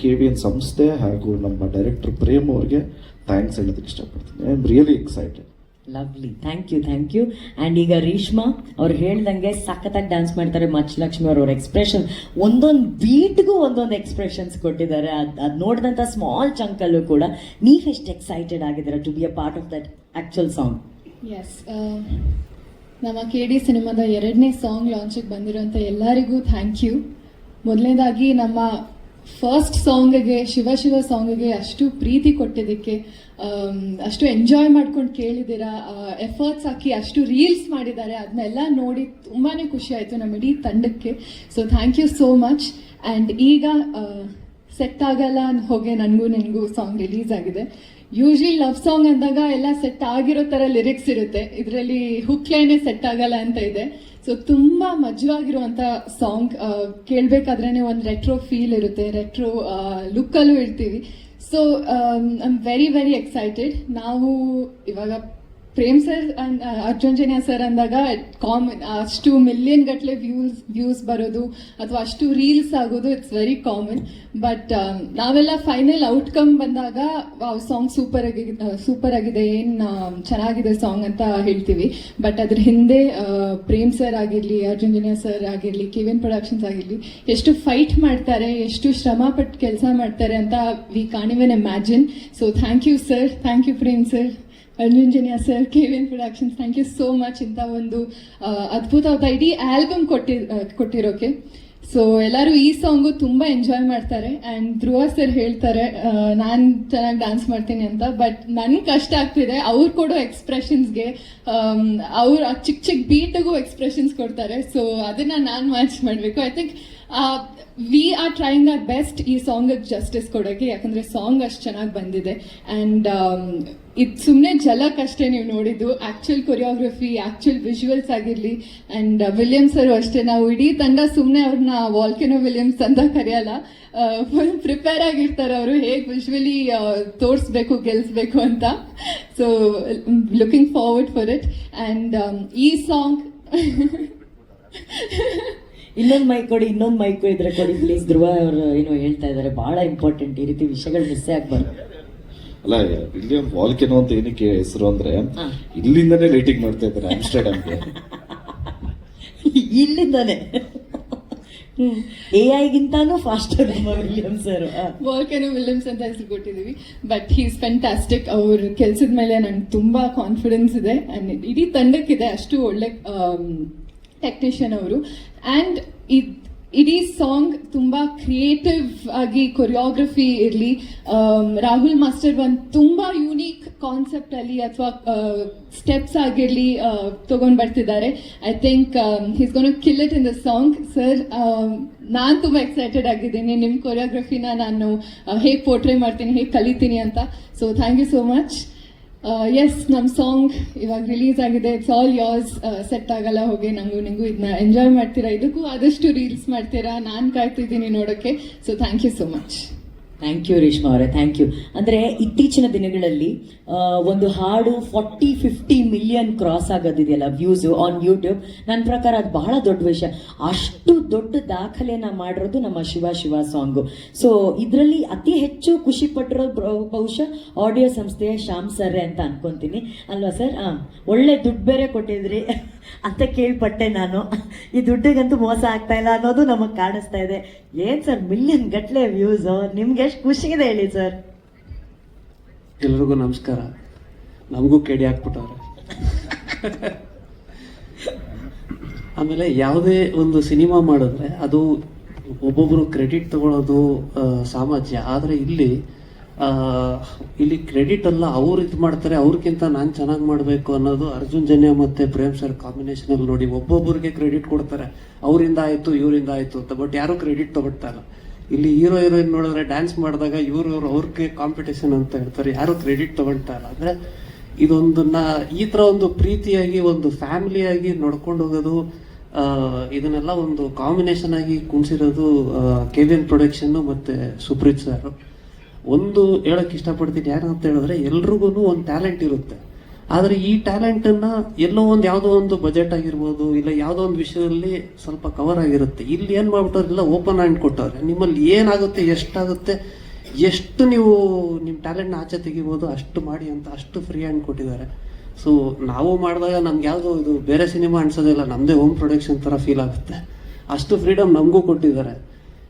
ಕೆ ವಿ ಎನ್ ಸಂಸ್ಥೆ ಹಾಗೂ ನಮ್ಮ ಡೈರೆಕ್ಟರ್ ಪ್ರೇಮ್ ಅವ್ರಿಗೆ ಥ್ಯಾಂಕ್ಸ್ ಹೇಳೋದಕ್ಕೆ ಇಷ್ಟಪಡ್ತೀನಿ. I am really excited lovely thank you thank you and ಈಗ ರೀಷ್ಮಾ ಅವ್ರು ಹೇಳ್ದಂಗೆ ಸಖತ್ತಾಗಿ ಡ್ಯಾನ್ಸ್ ಮಾಡ್ತಾರೆ ಮಚ್ ಲಕ್ಷ್ಮಿ ಅವ್ರ ಅವ್ರ ಎಕ್ಸ್ಪ್ರೆಷನ್ ಒಂದೊಂದು ಬೀಟ್ಗೂ ಒಂದೊಂದು ಎಕ್ಸ್ಪ್ರೆಷನ್ಸ್ ಕೊಟ್ಟಿದ್ದಾರೆ. ಅದು ಅದು ನೋಡಿದಂಥ ಸ್ಮಾಲ್ ಚಂಕಲ್ಲೂ ಕೂಡ ನೀವೆಷ್ಟು ಎಕ್ಸೈಟೆಡ್ ಆಗಿದ್ದೀರಾ to be a part of that actual song yes ನಮ್ಮ ಕೆ ಡಿ ಸಿನಿಮಾದ ಎರಡನೇ ಸಾಂಗ್ ಲಾಂಚಿಗೆ ಬಂದಿರೋಂಥ ಎಲ್ಲರಿಗೂ ಥ್ಯಾಂಕ್ ಯು ಮೊದಲನೇದಾಗಿ ನಮ್ಮ ಫಸ್ಟ್ ಸಾಂಗಿಗೆ ಶಿವ ಶಿವ ಸಾಂಗಿಗೆ ಅಷ್ಟು ಪ್ರೀತಿ ಕೊಟ್ಟಿದ್ದಕ್ಕೆ ಅಷ್ಟು ಎಂಜಾಯ್ ಮಾಡ್ಕೊಂಡು ಕೇಳಿದ್ದೀರಾ ಎಫರ್ಟ್ಸ್ ಹಾಕಿ ಅಷ್ಟು ರೀಲ್ಸ್ ಮಾಡಿದ್ದಾರೆ ಅದನ್ನೆಲ್ಲ ನೋಡಿ ತುಂಬಾ ಖುಷಿ ಆಯಿತು ನಮ್ಮ ಇಡೀ ತಂಡಕ್ಕೆ. So thank you so much and ಈಗ ಸೆಟ್ ಆಗಲ್ಲ ಹೋಗಿ ಹೋಗೆ ನನಗೂ ನಿನಗೂ ಸಾಂಗ್ ರಿಲೀಸ್ ಆಗಿದೆ. ಯೂಶ್ವಲಿ ಲವ್ ಸಾಂಗ್ ಅಂದಾಗ ಎಲ್ಲ ಸೆಟ್ ಆಗಿರೋ ಥರ ಲಿರಿಕ್ಸ್ ಇರುತ್ತೆ. ಇದರಲ್ಲಿ ಹುಕ್ಲೇನೆ ಸೆಟ್ ಆಗಲ್ಲ ಅಂತ ಇದೆ. ಸೊ ತುಂಬ ಮಜವಾಗಿರುವಂಥ ಸಾಂಗ್ ಕೇಳಬೇಕಾದ್ರೆ ಒಂದು ರೆಟ್ರೋ ಫೀಲ್ ಇರುತ್ತೆ ರೆಟ್ರೋ ಲುಕ್ಕಲ್ಲೂ ಇರ್ತೀವಿ so I am very very excited ನಾವು ಇವಾಗ Prem sir and Arjun sir ಅಂದಾಗ ಕಾಮನ್ ಅಷ್ಟು ಮಿಲಿಯನ್ ಗಟ್ಟಲೆ ವ್ಯೂಸ್ ವ್ಯೂಸ್ ಬರೋದು ಅಥವಾ ಅಷ್ಟು ರೀಲ್ಸ್ ಆಗೋದು ಇಟ್ಸ್ ವೆರಿ ಕಾಮನ್ ಬಟ್ ನಾವೆಲ್ಲ ಫೈನಲ್ ಔಟ್ಕಮ್ ಬಂದಾಗ ಸಾಂಗ್ ಸೂಪರ್ ಆಗಿ ಸೂಪರ್ ಆಗಿದೆ, ಏನು ಚೆನ್ನಾಗಿದೆ ಸಾಂಗ್ ಅಂತ ಹೇಳ್ತೀವಿ. ಬಟ್ ಅದ್ರ ಹಿಂದೆ ಪ್ರೇಮ್ ಸರ್ ಆಗಿರಲಿ ಅರ್ಜುನ್ ಸರ್ ಆಗಿರಲಿ ಕೆವಿನ್ ಪ್ರೊಡಕ್ಷನ್ಸ್ ಆಗಿರಲಿ, ಎಷ್ಟು ಫೈಟ್ ಮಾಡ್ತಾರೆ, ಎಷ್ಟು ಶ್ರಮ ಪಟ್ಟು ಕೆಲಸ ಮಾಡ್ತಾರೆ ಅಂತ we can even imagine so thank you sir thank you Prem sir ಅರ್ಜುಂಜನಿಯ sir K V productions thank you so much ಇಂಥ ಒಂದು ಅದ್ಭುತವಾದ ಇಡೀ ಆಲ್ಬಮ್ ಕೊಟ್ಟಿ ಕೊಟ್ಟಿರೋಕೆ. ಸೊ ಎಲ್ಲರೂ ಈ ಸಾಂಗು ತುಂಬ ಎಂಜಾಯ್ ಮಾಡ್ತಾರೆ. ಆ್ಯಂಡ್ ಧ್ರುವ ಸರ್ ಹೇಳ್ತಾರೆ ನಾನು ಚೆನ್ನಾಗಿ ಡ್ಯಾನ್ಸ್ ಮಾಡ್ತೀನಿ ಅಂತ. ಬಟ್ ನನಗೆ ಕಷ್ಟ ಆಗ್ತಿದೆ. ಅವ್ರು ಕೊಡೋ ಎಕ್ಸ್ಪ್ರೆಷನ್ಸ್ಗೆ ಅವ್ರು ಚಿಕ್ಕ ಚಿಕ್ಕ ಬೀಟಿಗೂ ಎಕ್ಸ್ಪ್ರೆಷನ್ಸ್ ಕೊಡ್ತಾರೆ. ಸೊ ಅದನ್ನು ನಾನು ಮ್ಯಾಚ್ ಮಾಡಬೇಕು. I think we are trying our best ಈ ಸಾಂಗಿಗೆ ಜಸ್ಟಿಸ್ ಕೊಡೋಕ್ಕೆ ಯಾಕಂದರೆ ಸಾಂಗ್ ಅಷ್ಟು ಚೆನ್ನಾಗಿ ಬಂದಿದೆ. ಆ್ಯಂಡ್ ಇದು ಸುಮ್ಮನೆ ಜಲಕ್ ಅಷ್ಟೇ ನೀವು ನೋಡಿದ್ದು. ಆ್ಯಕ್ಚುಯಲ್ ಕೊರಿಯೋಗ್ರಫಿ ಆ್ಯಕ್ಚುಯಲ್ ವಿಜುವಲ್ಸ್ ಆಗಿರಲಿ ಆ್ಯಂಡ್ ವಿಲಿಯಮ್ಸ್ ಅವರು ಅಷ್ಟೇ. ನಾವು ಇಡೀ ತಂಡ ಸುಮ್ಮನೆ ಅವ್ರನ್ನ ವಾಲ್ಕೆನೋ ವಿಲಿಯಮ್ಸ್ ಅಂತ ಕರೆಯಲ್ಲ. ಫುಲ್ ಪ್ರಿಪೇರ್ ಆಗಿರ್ತಾರೆ ಅವರು. ಹೇಗೆ ವಿಜುವಲಿ ತೋರಿಸ್ಬೇಕು ಗೆಲ್ಲಿಸ್ಬೇಕು ಅಂತ. So looking forward for it and ಈ ಸಾಂಗ್ ಇನ್ನೊಂದು ಮೈಕ್ ಕೊಡಿ, ಇನ್ನೊಂದು ಮೈಕ್ ಇದ್ರೆ ಕೊಡಿ ಪ್ಲೀಸ್ ಧ್ರುವ ಅವರು ಏನೋ ಹೇಳ್ತಾ ಇದ್ದಾರೆ ಬಹಳ ಇಂಪಾರ್ಟೆಂಟ್ ಈ ರೀತಿ ವಿಷಯಗಳು ಮಿಸ್ ಆಗ್ಬಾರ್ದು. ಅಲ್ಲ ವಿಲಿಯಂ ವಾಲ್ಕೆನೋ ಅಂತ ಏನಕ್ಕೆ ಹೆಸರು ಅಂದ್ರೆ. ಇಲ್ಲಿಂದನೇ ರೇಟಿಂಗ್ ಮಾಡ್ತಾ ಇದ್ದಾರೆ ಆಮ್ಸ್ಟರ್ಡ್ಯಾಮ್ಗೆ ಇಲ್ಲಿಂದಾನೆ. ಎ ಐಗಿಂತಾನು ಫಾಸ್ಟರ್ ನಮ್ಮ ವಿಲಿಯಂ ಸರ್ ವಾಲ್ಕೆನೋ ವಿಲಿಯಮ್ಸ್ ಅಂತ ಹೆಸರು ಕೊಟ್ಟಿದ್ದೀವಿ. ಬಟ್ ಹೀಸ್ ಫ್ಯಾಂಟಾಸ್ಟಿಕ್ ಅವ್ರ ಕೆಲಸದ ಮೇಲೆ ನಂಗೆ ತುಂಬ ಕಾನ್ಫಿಡೆನ್ಸ್ ಇದೆ. ಆ್ಯಂಡ್ ಇಡೀ ತಂಡಕ್ಕಿದೆ ಅಷ್ಟು ಒಳ್ಳೆ ಟೆಕ್ನಿಷಿಯನ್ ಅವರು. ಆ್ಯಂಡ್ ಇಡೀ ಸಾಂಗ್ ತುಂಬಾ ಕ್ರಿಯೇಟಿವ್ ಆಗಿ ಕೊರಿಯೋಗ್ರಫಿ ಇರಲಿ. ರಾಹುಲ್ ಮಾಸ್ಟರ್ ಒಂದು ತುಂಬಾ ಯುನೀಕ್ ಕಾನ್ಸೆಪ್ಟ್ ಅಲ್ಲಿ ಅಥವಾ ಸ್ಟೆಪ್ಸ್ ಆಗಿರಲಿ ತಗೊಂಡ್ ಬರ್ತಿದ್ದಾರೆ. I think he's gonna kill it in the song sir ನಾನು ತುಂಬಾ ಎಕ್ಸೈಟೆಡ್ ಆಗಿದ್ದೀನಿ. ನಿಮ್ಮ ಕೊರಿಯೋಗ್ರಫಿನ ನಾನು ಹೇಗೆ ಪೋರ್ಟ್ರೇ ಮಾಡ್ತೀನಿ, ಹೇಗೆ ಕಲಿತೀನಿ ಅಂತ. So thank you so much yes ನಮ್ಮ ಸಾಂಗ್ ಇವಾಗ ರಿಲೀಸ್ ಆಗಿದೆ. ಇಟ್ಸ್ ಆಲ್ ಯೋರ್ಸ್ ಸೆಟ್ ಆಗಲ್ಲ, ಹೋಗಿ ನಂಗೂ ನಿಂಗೂ ಇದನ್ನ ಎಂಜಾಯ್ ಮಾಡ್ತೀರಾ? ಇದಕ್ಕೂ ಆದಷ್ಟು ರೀಲ್ಸ್ ಮಾಡ್ತೀರಾ? ನಾನು ಕಾಯ್ತಿದ್ದೀನಿ ನೋಡೋಕ್ಕೆ so thank you so much thank you Reshma ಅವರೇ. ಥ್ಯಾಂಕ್ ಯು ಅಂದರೆ ಇತ್ತೀಚಿನ ದಿನಗಳಲ್ಲಿ ಒಂದು ಹಾಡು ಫಾರ್ಟಿ ಫಿಫ್ಟಿ ಮಿಲಿಯನ್ ಕ್ರಾಸ್ ಆಗೋದಿದೆಯಲ್ಲ ವ್ಯೂಸು ಆನ್ ಯೂಟ್ಯೂಬ್ ನನ್ನ ಪ್ರಕಾರ ಅದು ಬಹಳ ದೊಡ್ಡ ವಿಷಯ. ಅಷ್ಟು ದೊಡ್ಡ ದಾಖಲೆನ ಮಾಡಿರೋದು ನಮ್ಮ ಶಿವ ಶಿವ ಸಾಂಗು ಸೊ ಇದರಲ್ಲಿ ಅತಿ ಹೆಚ್ಚು ಖುಷಿ ಪಟ್ಟಿರೋ ಬಹುಶಃ ಆಡಿಯೋ ಸಂಸ್ಥೆಯ ಶ್ಯಾಮ್ ಸರ್ರೆ ಅಂತ ಅನ್ಕೊಂತೀನಿ. ಅಲ್ವಾ ಸರ್? ಹಾಂ ಒಳ್ಳೆ ದುಡ್ಡು ಬೇರೆ ಕೊಟ್ಟಿದ್ರಿ. ಅಂತ ಕೇಳ್ಪಟ್ಟೆ ನಾನು. ಈ ದುಡ್ಡಿಗಂತೂ ಮೋಸ ಆಗ್ತಾ ಇಲ್ಲ ಅನ್ನೋದು ನಮಗೆ ಕಾಣಿಸ್ತಾ ಇದೆ. ಏನ್ ಸರ್ ಮಿಲಿಯನ್ ಗಟ್ಲೆ ವ್ಯೂಸು ನಿಮ್ಗೆ ಎಷ್ಟು ಖುಷಿ ಇದೆ ಹೇಳಿ ಸರ್? ಎಲ್ರಿಗೂ ನಮಸ್ಕಾರ. ನಮಗೂ ಕೆಡಿ ಹಾಕ್ಬಿಟ್ಟವ್ರೆ. ಆಮೇಲೆ ಯಾವುದೇ ಒಂದು ಸಿನಿಮಾ ಮಾಡಿದ್ರೆ ಅದು ಒಬ್ಬೊಬ್ಬರು ಕ್ರೆಡಿಟ್ ತಗೊಳ್ಳೋದು ಸಾಮರ್ಥ್ಯ ಆದರೆ ಇಲ್ಲಿ ಇಲ್ಲಿ ಕ್ರೆಡಿಟ್ ಅಲ್ಲ ಅವ್ರು ಇದು ಮಾಡ್ತಾರೆ ಅವ್ರಿಗಿಂತ ನಾನು ಚೆನ್ನಾಗಿ ಮಾಡಬೇಕು ಅನ್ನೋದು ಅರ್ಜುನ್ ಜನ್ಯ ಮತ್ತೆ ಪ್ರೇಮ್ ಸರ್ ಕಾಂಬಿನೇಷನ್ ಅಲ್ಲಿ ನೋಡಿ. ಒಬ್ಬೊಬ್ಬರಿಗೆ ಕ್ರೆಡಿಟ್ ಕೊಡ್ತಾರೆ. ಅವರಿಂದ ಆಯ್ತು, ಇವರಿಂದ ಆಯ್ತು ಅಂತ. ಬಟ್ ಯಾರು ಕ್ರೆಡಿಟ್ ತಗೊಳ್ತಾ ಇಲ್ಲ ಇಲ್ಲಿ ಹೀರೋ ಹೀರೋಯಿನ್ ನೋಡಿದ್ರೆ ಡ್ಯಾನ್ಸ್ ಮಾಡಿದಾಗ ಇವ್ರು ಇವ್ರು, ಅವ್ರಿಗೆ ಕಾಂಪಿಟೇಷನ್ ಅಂತ ಹೇಳ್ತಾರೆ. ಯಾರು ಕ್ರೆಡಿಟ್ ತಗೊಳ್ತಾ ಇಲ್ಲ ಅಂದ್ರೆ ಇದೊಂದನ್ನ ಈ ತರ ಒಂದು ಪ್ರೀತಿಯಾಗಿ, ಒಂದು ಫ್ಯಾಮಿಲಿಯಾಗಿ ನೋಡ್ಕೊಂಡು ಹೋಗೋದು ಇದನ್ನೆಲ್ಲ ಒಂದು ಕಾಂಬಿನೇಷನ್ ಆಗಿ ಕುಣಿಸಿರೋದು ಕೆ ವಿ ಎನ್ ಪ್ರೊಡಕ್ಷನ್ ಮತ್ತೆ ಸುಪ್ರೀತ್ ಸರ್ ಒಂದು ಹೇಳಕ್ ಇಷ್ಟಪಡ್ತೀನಿ ಯಾರು ಅಂತ ಹೇಳಿದ್ರೆ ಎಲ್ರಿಗೂ ಒಂದು ಟ್ಯಾಲೆಂಟ್ ಇರುತ್ತೆ. ಆದರೆ ಈ ಟ್ಯಾಲೆಂಟ್ ಅನ್ನ ಎಲ್ಲೋ ಒಂದು ಯಾವುದೋ ಒಂದು ಬಜೆಟ್ ಆಗಿರ್ಬೋದು, ಇಲ್ಲ ಯಾವುದೋ ಒಂದು ವಿಷಯದಲ್ಲಿ ಸ್ವಲ್ಪ ಕವರ್ ಆಗಿರುತ್ತೆ. ಇಲ್ಲಿ ಏನು ಮಾಡ್ಬಿಟ್ಟವ್ರೆ ಇಲ್ಲ ಓಪನ್ ಹ್ಯಾಂಡ್ ಕೊಟ್ಟವ್ರೆ. ನಿಮ್ಮಲ್ಲಿ ಏನಾಗುತ್ತೆ, ಎಷ್ಟಾಗುತ್ತೆ, ಎಷ್ಟು ನೀವು ನಿಮ್ಮ ಟ್ಯಾಲೆಂಟ್ನ ಆಚೆ ತೆಗಿಬೋದು, ಅಷ್ಟು ಮಾಡಿ ಅಂತ ಅಷ್ಟು ಫ್ರೀ ಹ್ಯಾಂಡ್ ಕೊಟ್ಟಿದ್ದಾರೆ. ಸೊ ನಾವು ಮಾಡಿದಾಗ ನಮ್ಗೆ ಯಾವುದೋ ಇದು ಬೇರೆ ಸಿನಿಮಾ ಅನ್ಸೋದಿಲ್ಲ ನಮ್ಮದೇ ಹೋಮ್ ಪ್ರೊಡಕ್ಷನ್ ಥರ ಫೀಲ್ ಆಗುತ್ತೆ. ಅಷ್ಟು ಫ್ರೀಡಮ್ ನಮಗೂ ಕೊಟ್ಟಿದ್ದಾರೆ.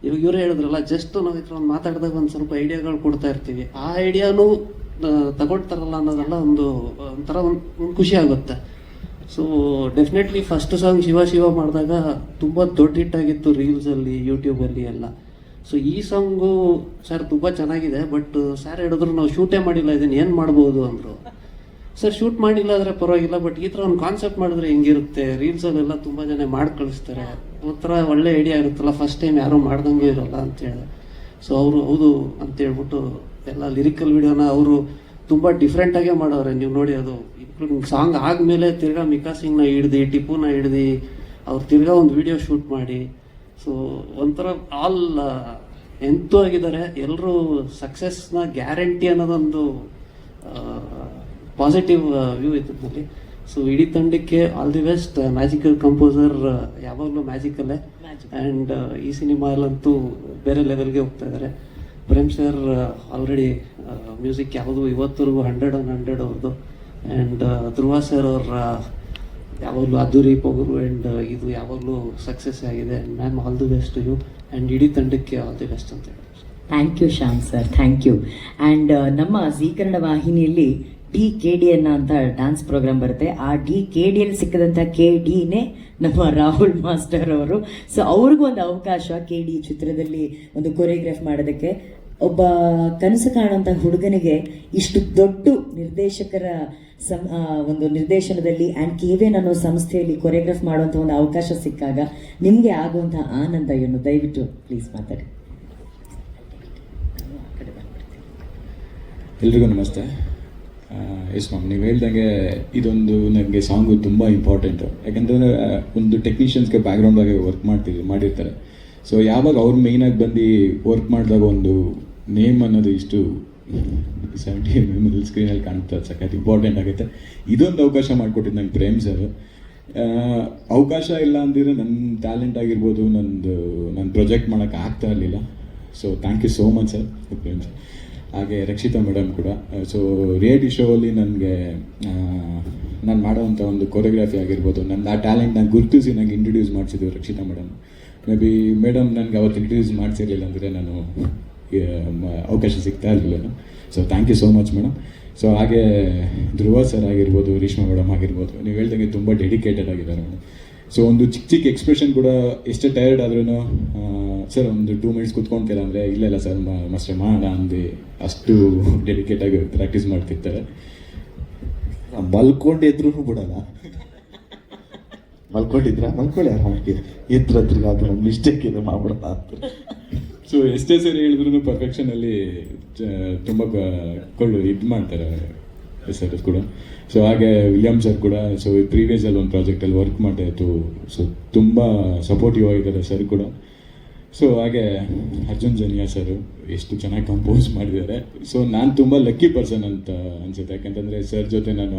ಇವಾಗ ಇವರು ಹೇಳಿದ್ರಲ್ಲ ಜಸ್ಟ್ ನಾವು ಇದ್ರ ಒಂದು ಮಾತಾಡಿದಾಗ ಒಂದು ಸ್ವಲ್ಪ ಐಡಿಯಾಗಳು ಕೊಡ್ತಾ ಇರ್ತೀವಿ. ಆ ಐಡಿಯಾನು ತಗೊಳ್ತಾರಲ್ಲ ಅನ್ನೋದೆಲ್ಲ ಒಂದು, ಒಂಥರ ಒಂದು ಖುಷಿ ಆಗುತ್ತೆ. So definitely first song Shiva Shiva ಮಾಡಿದಾಗ ತುಂಬ ದೊಡ್ಡ ಹಿಟ್ ಆಗಿತ್ತು ರೀಲ್ಸಲ್ಲಿ ಯೂಟ್ಯೂಬಲ್ಲಿ ಎಲ್ಲ. ಸೊ ಈ ಸಾಂಗು ಸರ್ ತುಂಬ ಚೆನ್ನಾಗಿದೆ ಬಟ್ ಸರ್ ಹೇಳಿದ್ರು, ನಾವು ಶೂಟೇ ಮಾಡಿಲ್ಲ ಇದನ್ನು ಏನು ಮಾಡ್ಬೋದು? ಅಂದರು. ಸರ್ ಶೂಟ್ ಮಾಡಿಲ್ಲ ಆದರೆ ಪರವಾಗಿಲ್ಲ ಬಟ್ ಈ ಥರ ಒಂದು ಕಾನ್ಸೆಪ್ಟ್ ಮಾಡಿದ್ರೆ ಹೆಂಗಿರುತ್ತೆ? ರೀಲ್ಸಲ್ಲೆಲ್ಲ ತುಂಬ ಜನ ಮಾಡಿ ಕಳಿಸ್ತಾರೆ. ಒಂಥರ ಒಳ್ಳೆ ಐಡಿಯಾ ಇರುತ್ತಲ್ಲ ಫಸ್ಟ್ ಟೈಮ್ ಯಾರೂ ಮಾಡ್ದಂಗೆ ಇರಲ್ಲ ಅಂತ ಹೇಳಿ. ಸೊ ಅವರು ಹೌದು ಅಂತ ಹೇಳ್ಬಿಟ್ಟು ಎಲ್ಲ ಲಿರಿಕಲ್ ವಿಡಿಯೋನ ಅವರು ತುಂಬ ಡಿಫ್ರೆಂಟಾಗೇ ಮಾಡೋರೆ ನೀವು ನೋಡಿ ಅದು ಇನ್ಕ್ಲೂಡಿಂಗ್ ಸಾಂಗ್ ಆದಮೇಲೆ ತಿರ್ಗಾ ಮಿಕಾ ಸಿಂಗ್ನ ಹಿಡ್ದು ಟಿಪ್ಪುನ ಹಿಡ್ದು, ಅವ್ರು ತಿರ್ಗಾ ಒಂದು ವಿಡಿಯೋ ಶೂಟ್ ಮಾಡಿ. ಸೊ ಒಂಥರ ಆಲ್ ಎಂತೂ ಆಗಿದ್ದಾರೆ. ಎಲ್ಲರೂ ಸಕ್ಸಸ್ನ ಗ್ಯಾರಂಟಿ ಅನ್ನೋದೊಂದು ಪಾಸಿಟಿವ್ ವ್ಯೂ ಇದ್ರಲ್ಲಿ ಸೊ ಇಡೀ ತಂಡಕ್ಕೆ all the best magical composer ಯಾವಾಗಲೂ ಮ್ಯಾಜಿಕಲ್ಲೇ ಆ್ಯಂಡ್ ಈ ಸಿನಿಮಾಲಂತೂ ಬೇರೆ ಲೆವೆಲ್ಗೆ ಹೋಗ್ತಾ ಇದ್ದಾರೆ ಪ್ರೇಮ್ ಸರ್ ಆಲ್ರೆಡಿ ಮ್ಯೂಸಿಕ್ ಯಾವುದು ಇವತ್ತರೆಗೂ ಹಂಡ್ರೆಡ್ ಆನ್ ಹಂಡ್ರೆಡ್ ಅವ್ರದ್ದು ಆ್ಯಂಡ್ ಧ್ರುವ ಸರ್ ಅವ್ರ ಯಾವಾಗಲೂ ಅದ್ದೂರಿ ಪೊಗರು ಆ್ಯಂಡ್ ಇದು ಯಾವಾಗಲೂ ಸಕ್ಸಸ್ ಆಗಿದೆ. Ma'am all the best you and ಇಡೀ ತಂಡಕ್ಕೆ ಆಲ್ ದಿ ಬೆಸ್ಟ್ ಅಂತ ಹೇಳಿ thank you Shyam sir thank you and ನಮ್ಮ ಜೀ ಕನ್ನಡ ವಾಹಿನಿಯಲ್ಲಿ ಡಿ ಕೆ ಡಿ ಅನ್ನ ಅಂತ ಡ್ಯಾನ್ಸ್ ಪ್ರೋಗ್ರಾಮ್ ಬರುತ್ತೆ. ಆ ಡಿ ಕೆ ಡಿಯಲ್ಲಿ ಸಿಕ್ಕದಂಥ ಕೆ ಡಿನೇ ನಮ್ಮ ರಾಹುಲ್ ಮಾಸ್ಟರ್ ಅವರು. ಸೊ ಅವ್ರಿಗೂ ಒಂದು ಅವಕಾಶ ಕೆ ಡಿ ಚಿತ್ರದಲ್ಲಿ ಒಂದು ಕೊರಿಯೋಗ್ರಾಫ್ ಮಾಡೋದಕ್ಕೆ. ಒಬ್ಬ ಕನಸು ಕಾಣುವಂಥ ಹುಡುಗನಿಗೆ ಇಷ್ಟು ದೊಡ್ಡ ನಿರ್ದೇಶಕರ ಸಂ ಒಂದು ನಿರ್ದೇಶನದಲ್ಲಿ ಆ್ಯಂಡ್ ಕೆ ವಿ ಅನ್ನೋ ಸಂಸ್ಥೆಯಲ್ಲಿ ಕೊರಿಯೋಗ್ರಾಫ್ ಮಾಡುವಂಥ ಒಂದು ಅವಕಾಶ ಸಿಕ್ಕಾಗ ನಿಮಗೆ ಆಗುವಂಥ ಆನಂದ ಏನು? ದಯವಿಟ್ಟು ಪ್ಲೀಸ್ ಮಾತಾಡಿ. ಎಲ್ರಿಗೂ ನಮಸ್ತೆ. ಎಸ್ ಮ್ಯಾಮ್, ನೀವು ಹೇಳ್ದಂಗೆ ಇದೊಂದು ನನಗೆ ಸಾಂಗು ತುಂಬ ಇಂಪಾರ್ಟೆಂಟು ಯಾಕಂತಂದರೆ ಒಂದು ಟೆಕ್ನಿಷಿಯನ್ಸ್ಗೆ ಬ್ಯಾಕ್ಗ್ರೌಂಡಾಗೆ ವರ್ಕ್ ಮಾಡ್ತಿದ್ರು, ಮಾಡಿರ್ತಾರೆ. ಸೊ ಯಾವಾಗ ಅವ್ರು ಮೇಯ್ನಾಗಿ ಬಂದು ವರ್ಕ್ ಮಾಡಿದಾಗ ಒಂದು ನೇಮ್ ಅನ್ನೋದು ಇಷ್ಟು ಸೆವೆಂಟಿ ಮೆಮೊರಿ ಸ್ಕ್ರೀನಲ್ಲಿ ಕಾಣ್ತಾ ಸಖತ್ ಇಂಪಾರ್ಟೆಂಟ್ ಆಗುತ್ತೆ ಇದೊಂದು ಅವಕಾಶ ಮಾಡಿಕೊಟ್ಟಿದ್ದು ನಂಗೆ ಪ್ರೇಮ್ ಸರ್ ಅವಕಾಶ ಇಲ್ಲ ಅಂದಿದ್ರೆ ನನ್ನ ಟ್ಯಾಲೆಂಟ್ ಆಗಿರ್ಬೋದು, ನಂದು ನನ್ನ ಪ್ರೊಜೆಕ್ಟ್ ಮಾಡೋಕ್ಕೆ ಆಗ್ತಾ ಇರಲಿಲ್ಲ. So thank you so much sir Prem sir ಹಾಗೆ ರಕ್ಷಿತಾ ಮೇಡಮ್ ಕೂಡ. ಸೊ ರಿಯಾಲಿಟಿ ಶೋ ಅಲ್ಲಿ ನನಗೆ ನಾನು ಮಾಡೋವಂಥ ಒಂದು ಕೊರಿಯೋಗ್ರಾಫಿ ಆಗಿರ್ಬೋದು. ನನ್ನ ಆ ಟ್ಯಾಲೆಂಟ್ ನಾನು ಗುರುತಿಸಿ ನನಗೆ ಇಂಟ್ರೊಡ್ಯೂಸ್ ಮಾಡಿಸಿದ್ರು Rakshita madam. Maybe madam ನನಗೆ ಅವತ್ತು ಇಂಟ್ರೊಡ್ಯೂಸ್ ಮಾಡಿಸಿರ್ಲಿಲ್ಲ ಅಂದರೆ ನಾನು ಅವಕಾಶ ಸಿಗ್ತಾ ಇರಲಿಲ್ಲ. So thank you so much madam. So ಹಾಗೆ ಧ್ರುವ ಸರ್ ಆಗಿರ್ಬೋದು, ರೇಷ್ಮಾ ಮೇಡಮ್ ಆಗಿರ್ಬೋದು, ನೀವು ಹೇಳ್ದಂಗೆ ತುಂಬ ಡೆಡಿಕೇಟೆಡ್ ಆಗಿದ್ದಾರೆ ಮೇಡಮ್. ಸೊ ಒಂದು ಚಿಕ್ಕ ಚಿಕ್ಕ ಎಕ್ಸ್ಪ್ರೆಷನ್ ಕೂಡ ಎಷ್ಟೇ ಟಯರ್ಡ್ ಆದ್ರೂ ಸರ್ ಒಂದು ಟೂ ಮಿನಿಟ್ಸ್ ಕುತ್ಕೊಂತೀರ ಅಂದರೆ ಇಲ್ಲ ಇಲ್ಲ ಸರ್ ಮಾಸ್ಟರ್, ಮಾಡ ಅಂದು ಅಷ್ಟು ಡೆಡಿಕೇಟ್ ಆಗಿ ಪ್ರಾಕ್ಟೀಸ್ ಮಾಡ್ತಿರ್ತಾರೆ. ಮಲ್ಕೊಂಡು ಎದ್ರು ಬಿಡಲ್ಲ. ಮಲ್ಕೊಂಡಿದ್ರ? ಮಲ್ಕೊಳ್ಳಿ ಹಾಕಿ ಎದ್ರ ಹತ್ರ ಅದು ನಮ್ಮ ಮಿಸ್ಟೇಕ್ ಇದೆ ಮಾಡ್ಬಿಡಲ್ಲ ಅಂತ. ಸೊ ಎಷ್ಟೇ ಸರಿ ಹೇಳಿದ್ರು ಪರ್ಫೆಕ್ಷನಲ್ಲಿ ತುಂಬ ಕೊಳ್ಳು ಇದು ಮಾಡ್ತಾರೆ ಸರ್ ಕೂಡ. ಸೊ ಹಾಗೆ ವಿಲಿಯಮ್ ಸರ್ ಕೂಡ ಸೊ ಪ್ರೀವಿಯಸಲ್ಲಿ ಒಂದು ಪ್ರಾಜೆಕ್ಟಲ್ಲಿ ವರ್ಕ್ ಮಾಡ್ತಾ ಇತ್ತು ಸೊ ತುಂಬ ಸಪೋರ್ಟಿವ್ ಆಗಿದ್ದಾರೆ ಸರ್ ಕೂಡ. ಸೊ ಹಾಗೆ ಅರ್ಜುನ್ ಜನಿಯಾ ಸರ್ ಎಷ್ಟು ಚೆನ್ನಾಗಿ ಕಂಪೋಸ್ ಮಾಡಿದ್ದಾರೆ. ಸೊ ನಾನು ತುಂಬ ಲಕ್ಕಿ ಪರ್ಸನ್ ಅಂತ ಅನ್ಸುತ್ತೆ. ಯಾಕಂತಂದರೆ ಸರ್ ಜೊತೆ ನಾನು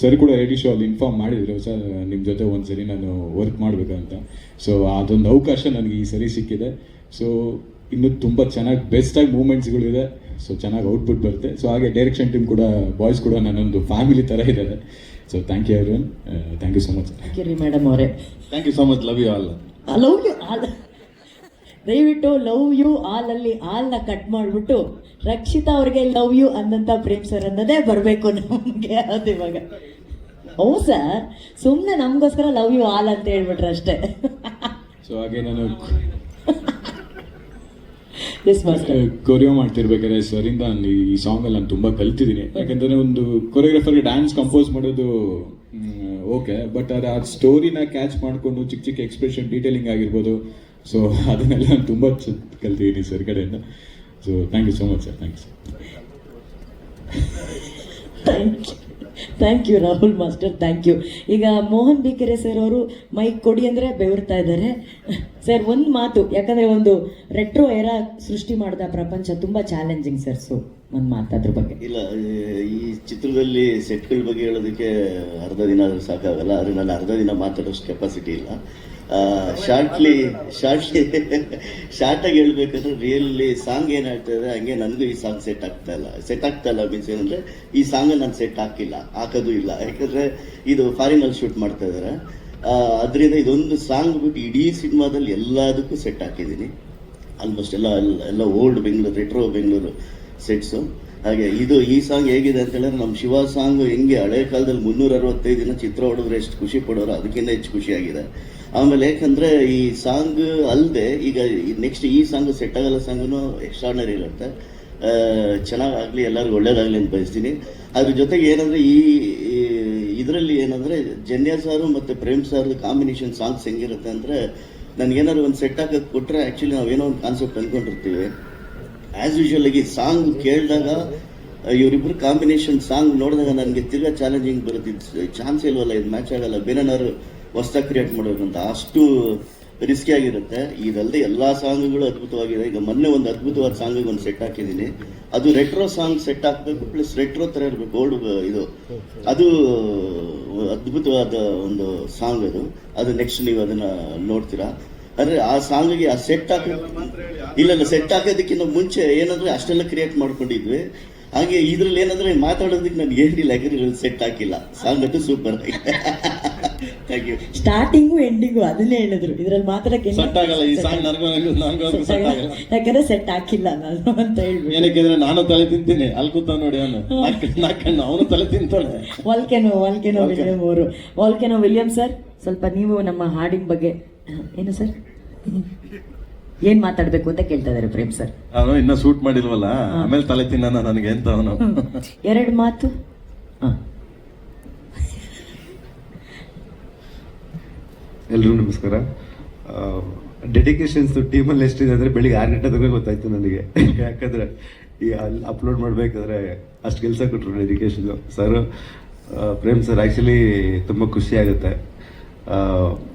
ಸರ್ ಕೂಡ ರೇಡಿಯೋ ಶೋ ಅಲ್ಲಿ ಇನ್ಫಾರ್ಮ್ ಮಾಡಿದ್ರು. ಸರ್ ನಿಮ್ಮ ಜೊತೆ ಒಂದು ಸರಿ ನಾನು ವರ್ಕ್ ಮಾಡಬೇಕಂತ. ಸೊ ಅದೊಂದು ಅವಕಾಶ ನನಗೆ ಈ ಸರಿ ಸಿಕ್ಕಿದೆ. ಸೊ ಇನ್ನೂ ತುಂಬ ಚೆನ್ನಾಗಿ ಬೆಸ್ಟಾಗಿ ಮೂಮೆಂಟ್ಸ್ಗಳಿದೆ ಸೊ ಚೆನ್ನಾಗಿ ಔಟ್ಪುಟ್ ಬರುತ್ತೆ. ಸೊ ಹಾಗೆ ಡೈರೆಕ್ಷನ್ ಟೀಮ್ ಕೂಡ ಬಾಯ್ಸ್ ಕೂಡ ನನ್ನೊಂದು ಫ್ಯಾಮಿಲಿ ಥರ ಇದ್ದಾರೆ. So thank you everyone thank you so much thank you madam ಅವರೇ. Thank you so much love you all love you all ದಯವಿಟ್ಟು ಲವ್ ಯು ಆಲ್ ಅಲ್ಲಿ ಆಲ್ನ ಕಟ್ ಮಾಡಿಬಿಟ್ಟು ರಕ್ಷಿತಾ ಅವ್ರಿಗೆ ಲವ್ ಯು ಅಂದಂತ ಪ್ರೇಮ್ ಸರ್ ಅನ್ನೋದೇ ಬರಬೇಕು ನಮಗೆ ಅದು ಇವಾಗ. ಹೌದು ಸರ್ ಸುಮ್ಮನೆ ನಮಗೋಸ್ಕರ ಲವ್ ಯು ಆಲ್ ಅಂತ ಹೇಳ್ಬಿಟ್ರೆ ಅಷ್ಟೇ. ಸೊ ಹಾಗೆ ನಾನು ಕೊರಿಯೋ ಮಾಡ್ತಿರ್ಬೇಕಾದ್ರೆ ಸರಿಂದ ಈ ಸಾಂಗಲ್ಲಿ ನಾನು ತುಂಬ ಕಲ್ತಿದ್ದೀನಿ. ಯಾಕಂದ್ರೆ ಒಂದು ಕೊರಿಯೋಗ್ರಾಫರ್ಗೆ ಡ್ಯಾನ್ಸ್ ಕಂಪೋಸ್ ಮಾಡೋದು ಓಕೆ. ಬಟ್ ಅದು ಆ ಸ್ಟೋರಿನ ಕ್ಯಾಚ್ ಮಾಡಿಕೊಂಡು ಚಿಕ್ಕ ಚಿಕ್ಕ ಎಕ್ಸ್ಪ್ರೆಷನ್ ಡೀಟೇಲಿಂಗ್ ಆಗಿರ್ಬೋದು ಸೊ ಅದನ್ನೆಲ್ಲ ನಾನು ತುಂಬ ಕಲ್ತಿದ್ದೀನಿ ಸರ್ ಕಡೆಯಿಂದ. So thank you so much sir thanks thank you thank you Rahul master thank you ಈಗ ಮೋಹನ್ ಬಿಕೆರೆ ಸರ್ ಅವರು ಮೈಕ್ ಕೊಡಿ ಅಂದರೆ ಬೆವರ್ತಾ ಇದ್ದಾರೆ. ಸರ್ ಒಂದು ಮಾತು ಯಾಕಂದರೆ ಒಂದು ರೆಟ್ರೋ ಎರ ಸೃಷ್ಟಿ ಮಾಡಿದ ಪ್ರಪಂಚ ತುಂಬ ಚಾಲೆಂಜಿಂಗ್ ಸರ್ ಸೊ ಒಂದು ಮಾತು ಅದ್ರ ಬಗ್ಗೆ. ಇಲ್ಲ ಈ ಚಿತ್ರದಲ್ಲಿ ಸೆಟ್ಗಳ ಬಗ್ಗೆ ಹೇಳೋದಕ್ಕೆ ಅರ್ಧ ದಿನ ಆದ್ರೂ ಸಾಕಾಗಲ್ಲ ಆದರೆ ನಾನು ಅರ್ಧ ದಿನ ಮಾತಾಡೋಷ್ಟು ಕೆಪಾಸಿಟಿ ಇಲ್ಲ. ಶಾರ್ಟ್ಲಿ ಶಾರ್ಟ್ಲಿ, ಶಾರ್ಟಾಗಿ ಹೇಳ್ಬೇಕಂದ್ರೆ ರಿಯಲ್ಲಿ ಸಾಂಗ್ ಏನು ಇದೆ ಹಂಗೆ ನನಗೂ ಈ ಸಾಂಗ್ ಸೆಟ್ ಆಗ್ತಾ ಇಲ್ಲ. ಸೆಟ್ ಆಗ್ತಾ ಇಲ್ಲ ಮೀನ್ಸ್ ಏನಂದ್ರೆ, ಈ ಸಾಂಗ್ ನಾನು ಸೆಟ್ ಹಾಕಿಲ್ಲ, ಹಾಕೋದು ಇಲ್ಲ. ಯಾಕಂದ್ರೆ ಇದು ಫಾರಿನಲ್ಲಿ ಶೂಟ್ ಮಾಡ್ತಾ ಇದಾರೆ. ಅದರಿಂದ ಇದೊಂದು ಸಾಂಗ್ ಬಿಟ್ಟು ಇಡೀ ಸಿನಿಮಾದಲ್ಲಿ ಎಲ್ಲದಕ್ಕೂ ಸೆಟ್ ಹಾಕಿದ್ದೀನಿ. ಆಲ್ಮೋಸ್ಟ್ ಎಲ್ಲ- ಎಲ್ಲ old Bengaluru retro Bengaluru sets ಹಾಗೆ ಇದು ಈ ಸಾಂಗ್ ಹೇಗಿದೆ ಅಂತ ಹೇಳಿದ್ರೆ ನಮ್ಮ ಶಿವ ಸಾಂಗ್ ಹೆಂಗೆ ಹಳೆ ಕಾಲದಲ್ಲಿ ಮುನ್ನೂರ ಅರವತ್ತೈದು ದಿನ ಚಿತ್ರ ಹೊಡೆದ್ರೆ ಎಷ್ಟು ಖುಷಿ ಪಡೋರು ಅದಕ್ಕಿಂತ ಹೆಚ್ಚು ಖುಷಿಯಾಗಿದೆ ಆಮೇಲೆ ಯಾಕಂದ್ರೆ ಈ ಸಾಂಗ್ ಅಲ್ಲದೆ ಈಗ ನೆಕ್ಸ್ಟ್ ಈ ಸಾಂಗ್ ಸೆಟ್ ಆಗಲ್ಲ ಸಾಂಗು ಎಕ್ಸ್ಟ್ರಾರ್ನರಿ ಇರುತ್ತೆ. ಚೆನ್ನಾಗಾಗಲಿ, ಎಲ್ಲರಿಗೂ ಒಳ್ಳೇದಾಗಲಿ ಅಂತ ಬಯಸ್ತೀನಿ. ಅದ್ರ ಜೊತೆಗೆ ಏನಂದ್ರೆ ಈ ಇದರಲ್ಲಿ ಏನಂದ್ರೆ ಜನ್ಯ ಸಾರು ಮತ್ತು ಪ್ರೇಮ್ ಸಾರ್ ಕಾಂಬಿನೇಷನ್ ಸಾಂಗ್ಸ್ ಹೆಂಗಿರುತ್ತೆ ಅಂದ್ರೆ ನನಗೇನಾದ್ರು ಒಂದು ಸೆಟ್ ಹಾಕಕ್ಕೆ ಕೊಟ್ಟರೆ ಆ್ಯಕ್ಚುಲಿ ನಾವೇನೋ ಒಂದು ಕಾನ್ಸೆಪ್ಟ್ ಅಂದ್ಕೊಂಡಿರ್ತೀವಿ ಆ್ಯಸ್ ಯೂಶುವಲ್ ಆಗಿ ಸಾಂಗ್ ಕೇಳಿದಾಗ, ಇವರಿಬ್ರು ಕಾಂಬಿನೇಷನ್ ಸಾಂಗ್ ನೋಡಿದಾಗ ನನಗೆ ತಿರ್ಗಾ ಚಾಲೆಂಜಿಂಗ್ ಬರುತ್ತೆ. ಚಾನ್ಸ್ ಇಲ್ವಲ್ಲ, ಇದು ಮ್ಯಾಚ್ ಆಗಲ್ಲ. ಬೇರೆನಾದ್ರು ಹೊಸ್ದಾಗಿ ಕ್ರಿಯೇಟ್ ಮಾಡಬೇಕಂತ ಅಷ್ಟು ರಿಸ್ಕಿ ಆಗಿರುತ್ತೆ. ಇದಲ್ಲದೆ ಎಲ್ಲ ಸಾಂಗ್ಗಳು ಅದ್ಭುತವಾಗಿದೆ. ಈಗ ಮೊನ್ನೆ ಒಂದು ಅದ್ಭುತವಾದ ಸಾಂಗಿಗೆ ಒಂದು ಸೆಟ್ ಹಾಕಿದ್ದೀನಿ. ಅದು ರೆಟ್ರೋ ಸಾಂಗ್ ಸೆಟ್ ಹಾಕಬೇಕು ಪ್ಲಸ್ ರೆಟ್ರೋ ಥರ ಇರಬೇಕು ಓಲ್ಡ್ ಇದು. ಅದು ಅದ್ಭುತವಾದ ಒಂದು ಸಾಂಗ್ ಅದು. ಅದು ನೆಕ್ಸ್ಟ್ ನೀವು ಅದನ್ನ ನೋಡ್ತೀರಾ. ಅಂದ್ರೆ ಆ ಸಾಂಗಿಗೆ ಆ ಸೆಟ್ ಹಾಕ ಇಲ್ಲ ಇಲ್ಲ ಸೆಟ್ ಹಾಕೋದಕ್ಕಿಂತ ಮುಂಚೆ ಏನಂದ್ರೆ ಅಷ್ಟೆಲ್ಲ ಕ್ರಿಯೇಟ್ ಮಾಡ್ಕೊಂಡಿದ್ವಿ. ಹಾಗೆ ಇದ್ರಲ್ಲಿ ಏನಂದ್ರೆ ಮಾತಾಡೋದಕ್ಕೆ ನನ್ಗೆ ಏನಿಲ್ಲ ಯಾಕಂದ್ರೆ ಸೆಟ್ ಹಾಕಿಲ್ಲ. ಸಾಂಗ್ ಅಂತೂ ಸೂಪರ್ ಆಗಿದೆ ಸ್ಟಾರ್ಟಿಂಗು ಎಂಡಿಂಗು ಅದನ್ನೇ ಹೇಳಿದ್ರು. ಇದ್ರಲ್ಲಿ ಮಾತ್ರ ಏನು- ಸೆಟ್ ಆಗಲ್ಲ ಈ ಸಾಂಗ್ ನನಗೂ ನನಗೂ ನನಗೂ ಸೆಟ್ ಆಗಲ್ಲ. ಆಗಲ್ಲ. ಯಾಕಂದ್ರೆ ಸೆಟ್ ಹಾಕಿಲ್ಲ ನಾನು ಅಂತ ಹೇಳ್ಬಿಟ್ಟು. ಏನಕ್ಕೆ ನಾನು ತಲೆ ತಿಂತೀನಿ. ಅಲ್ಲಿ ಕೂತ ನೋಡಿ ಅವನು. ನಾಲ್ಕಣ್ಣು ಅವನು ತಲೆ ತಿಂತಾನೆ. ವಾಲ್ಕೆನೋ ವಾಲ್ಕೆನೋ ವಿಲಿಯಂ ಅವರು ವಾಲ್ಕೆನೋ ವಿಲಿಯಂ ಸರ್ ಸ್ವಲ್ಪ ನೀವು ನಮ್ಮ ಹಾಡಿನ ಬಗ್ಗೆ ಏನು ಸರ್ ಏನ್ ಮಾತಾಡ್ಬೇಕು ಅಂತ ಕೇಳ್ತಾ ಇದಾರೆ ಪ್ರೇಮ್ ಸರ್ ಅವನು ಇನ್ನ ಸೂಟ್ ಮಾಡಿಲ್ವಲ್ಲ? ಆಮೇಲೆ ತಲೆ ತಿನ್ನ ನನಗೆ ಅಂತ ಅವನು. ಎರಡು ಮಾತು? ಹ. ಎಲ್ರಿಗೂ ನಮಸ್ಕಾರ. ಡೆಡಿಕೇಶನ್ಸ್ ಟೀಮಲ್ಲಿ ಎಷ್ಟಿದೆ ಅಂದರೆ ಬೆಳಿಗ್ಗೆ ಆರು ಗಂಟೆ ತನಕ ಗೊತ್ತಾಯ್ತು ನನಗೆ. ಯಾಕಂದರೆ ಈ ಅಲ್ಲಿ ಅಪ್ಲೋಡ್ ಮಾಡಬೇಕಾದ್ರೆ ಅಷ್ಟು ಕೆಲಸ ಕೊಟ್ಟರು dedication sir Prem sir actually ತುಂಬ ಖುಷಿ ಆಗುತ್ತೆ. ಆ,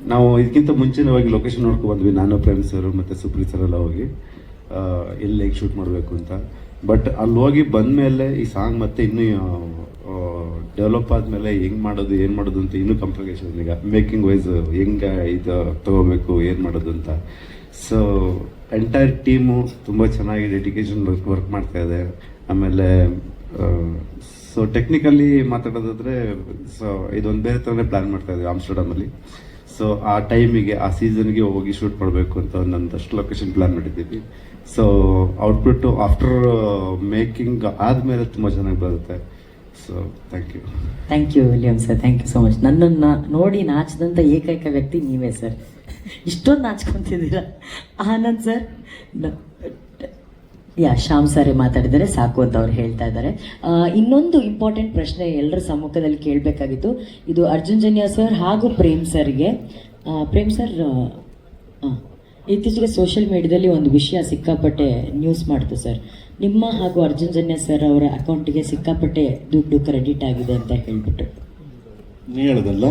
ನಾವು ಇದಕ್ಕಿಂತ ಮುಂಚಿನವಾಗಿ ಲೊಕೇಶನ್ ನೋಡ್ಕೊ ಬಂದ್ವಿ. ನಾನು ಪ್ರೇಮ್ ಸರ್ ಮತ್ತು ಸುಪ್ರೀತ್ ಸರ್ ಎಲ್ಲ ಹೋಗಿ. ಎಲ್ಲಿ ಶೂಟ್ ಮಾಡಬೇಕು ಅಂತ. ಬಟ್ ಅಲ್ಲಿ ಹೋಗಿ ಬಂದಮೇಲೆ ಈ ಸಾಂಗ್ ಮತ್ತೆ ಇನ್ನೂ ಡೆವಲಪ್ ಆದಮೇಲೆ ಹೆಂಗ್ ಮಾಡೋದು, ಏನು ಮಾಡೋದು ಅಂತ ಇನ್ನೂ ಕಾಂಪ್ಲಿಕೇಶನ್ ಈಗ ಮೇಕಿಂಗ್ ವೈಸ್ ಹೆಂಗೆ ಇದು ತಗೋಬೇಕು, ಏನು ಮಾಡೋದು ಅಂತ. ಸೊ ಎಂಟೈರ್ ಟೀಮು ತುಂಬ ಚೆನ್ನಾಗಿ ಡೆಡಿಕೇಶನ್ ವರ್ಕ್ ವರ್ಕ್ ಮಾಡ್ತಾ ಇದೆ. ಆಮೇಲೆ ಸೊ ಟೆಕ್ನಿಕಲಿ ಮಾತಾಡೋದಾದ್ರೆ ಸೊ ಇದೊಂದು ಬೇರೆ ಥರನೇ ಪ್ಲ್ಯಾನ್ ಮಾಡ್ತಾ ಇದ್ದೀವಿ ಆಮ್ಸ್ಟರ್ಡಮಲ್ಲಿ ಸೊ ಆ ಟೈಮಿಗೆ ಆ ಸೀಸನ್ಗೆ ಹೋಗಿ ಶೂಟ್ ಮಾಡಬೇಕು ಅಂತ ಒಂದಷ್ಟು ಲೊಕೇಶನ್ ಪ್ಲ್ಯಾನ್ ಮಾಡಿದ್ದೀವಿ. ಸೊ ಔಟ್ಪುಟ್ಟು ಆಫ್ಟರ್ ಮೇಕಿಂಗ್ ಆದಮೇಲೆ ತುಂಬ ಚೆನ್ನಾಗಿ ಬರುತ್ತೆ. So thank you thank you William sir thank you so much ನನ್ನನ್ನು ನೋಡಿ ನಾಚಿದಂಥ ಏಕೈಕ ವ್ಯಕ್ತಿ ನೀವೇ ಸರ್ ಇಷ್ಟೊಂದು ನಾಚ್ಕೊತಿದ್ದೀರ? Anand sir yeah, Shyam sir ಮಾತಾಡಿದರೆ ಸಾಕು ಅಂತ ಅವ್ರು ಹೇಳ್ತಾ ಇದ್ದಾರೆ. ಇನ್ನೊಂದು ಇಂಪಾರ್ಟೆಂಟ್ ಪ್ರಶ್ನೆ ಎಲ್ಲರ ಸಮ್ಮುಖದಲ್ಲಿ ಕೇಳಬೇಕಾಗಿತ್ತು. ಇದು ಅರ್ಜುನ್ ಜನ್ಯ ಸರ್ ಹಾಗೂ ಪ್ರೇಮ್ ಸರ್ಗೆ. ಪ್ರೇಮ್ ಸರ್ ಇತ್ತೀಚೆಗೆ ಸೋಷಿಯಲ್ ಮೀಡಿಯಾದಲ್ಲಿ ಒಂದು ವಿಷಯ ಸಿಕ್ಕಾಪಟ್ಟೆ ನ್ಯೂಸ್ ಮಾಡ್ತು ಸರ್ ನಿಮ್ಮ ಹಾಗೂ ಅರ್ಜುನ್ ಜನ್ಯ ಸರ್ ಅವರ ಅಕೌಂಟಿಗೆ ಸಿಕ್ಕಾಪಟ್ಟೆ ದುಡ್ಡು ಕ್ರೆಡಿಟ್ ಆಗಿದೆ ಅಂತ ಹೇಳ್ಬಿಟ್ಟು ನೀ ಹೇಳದಲ್ಲ?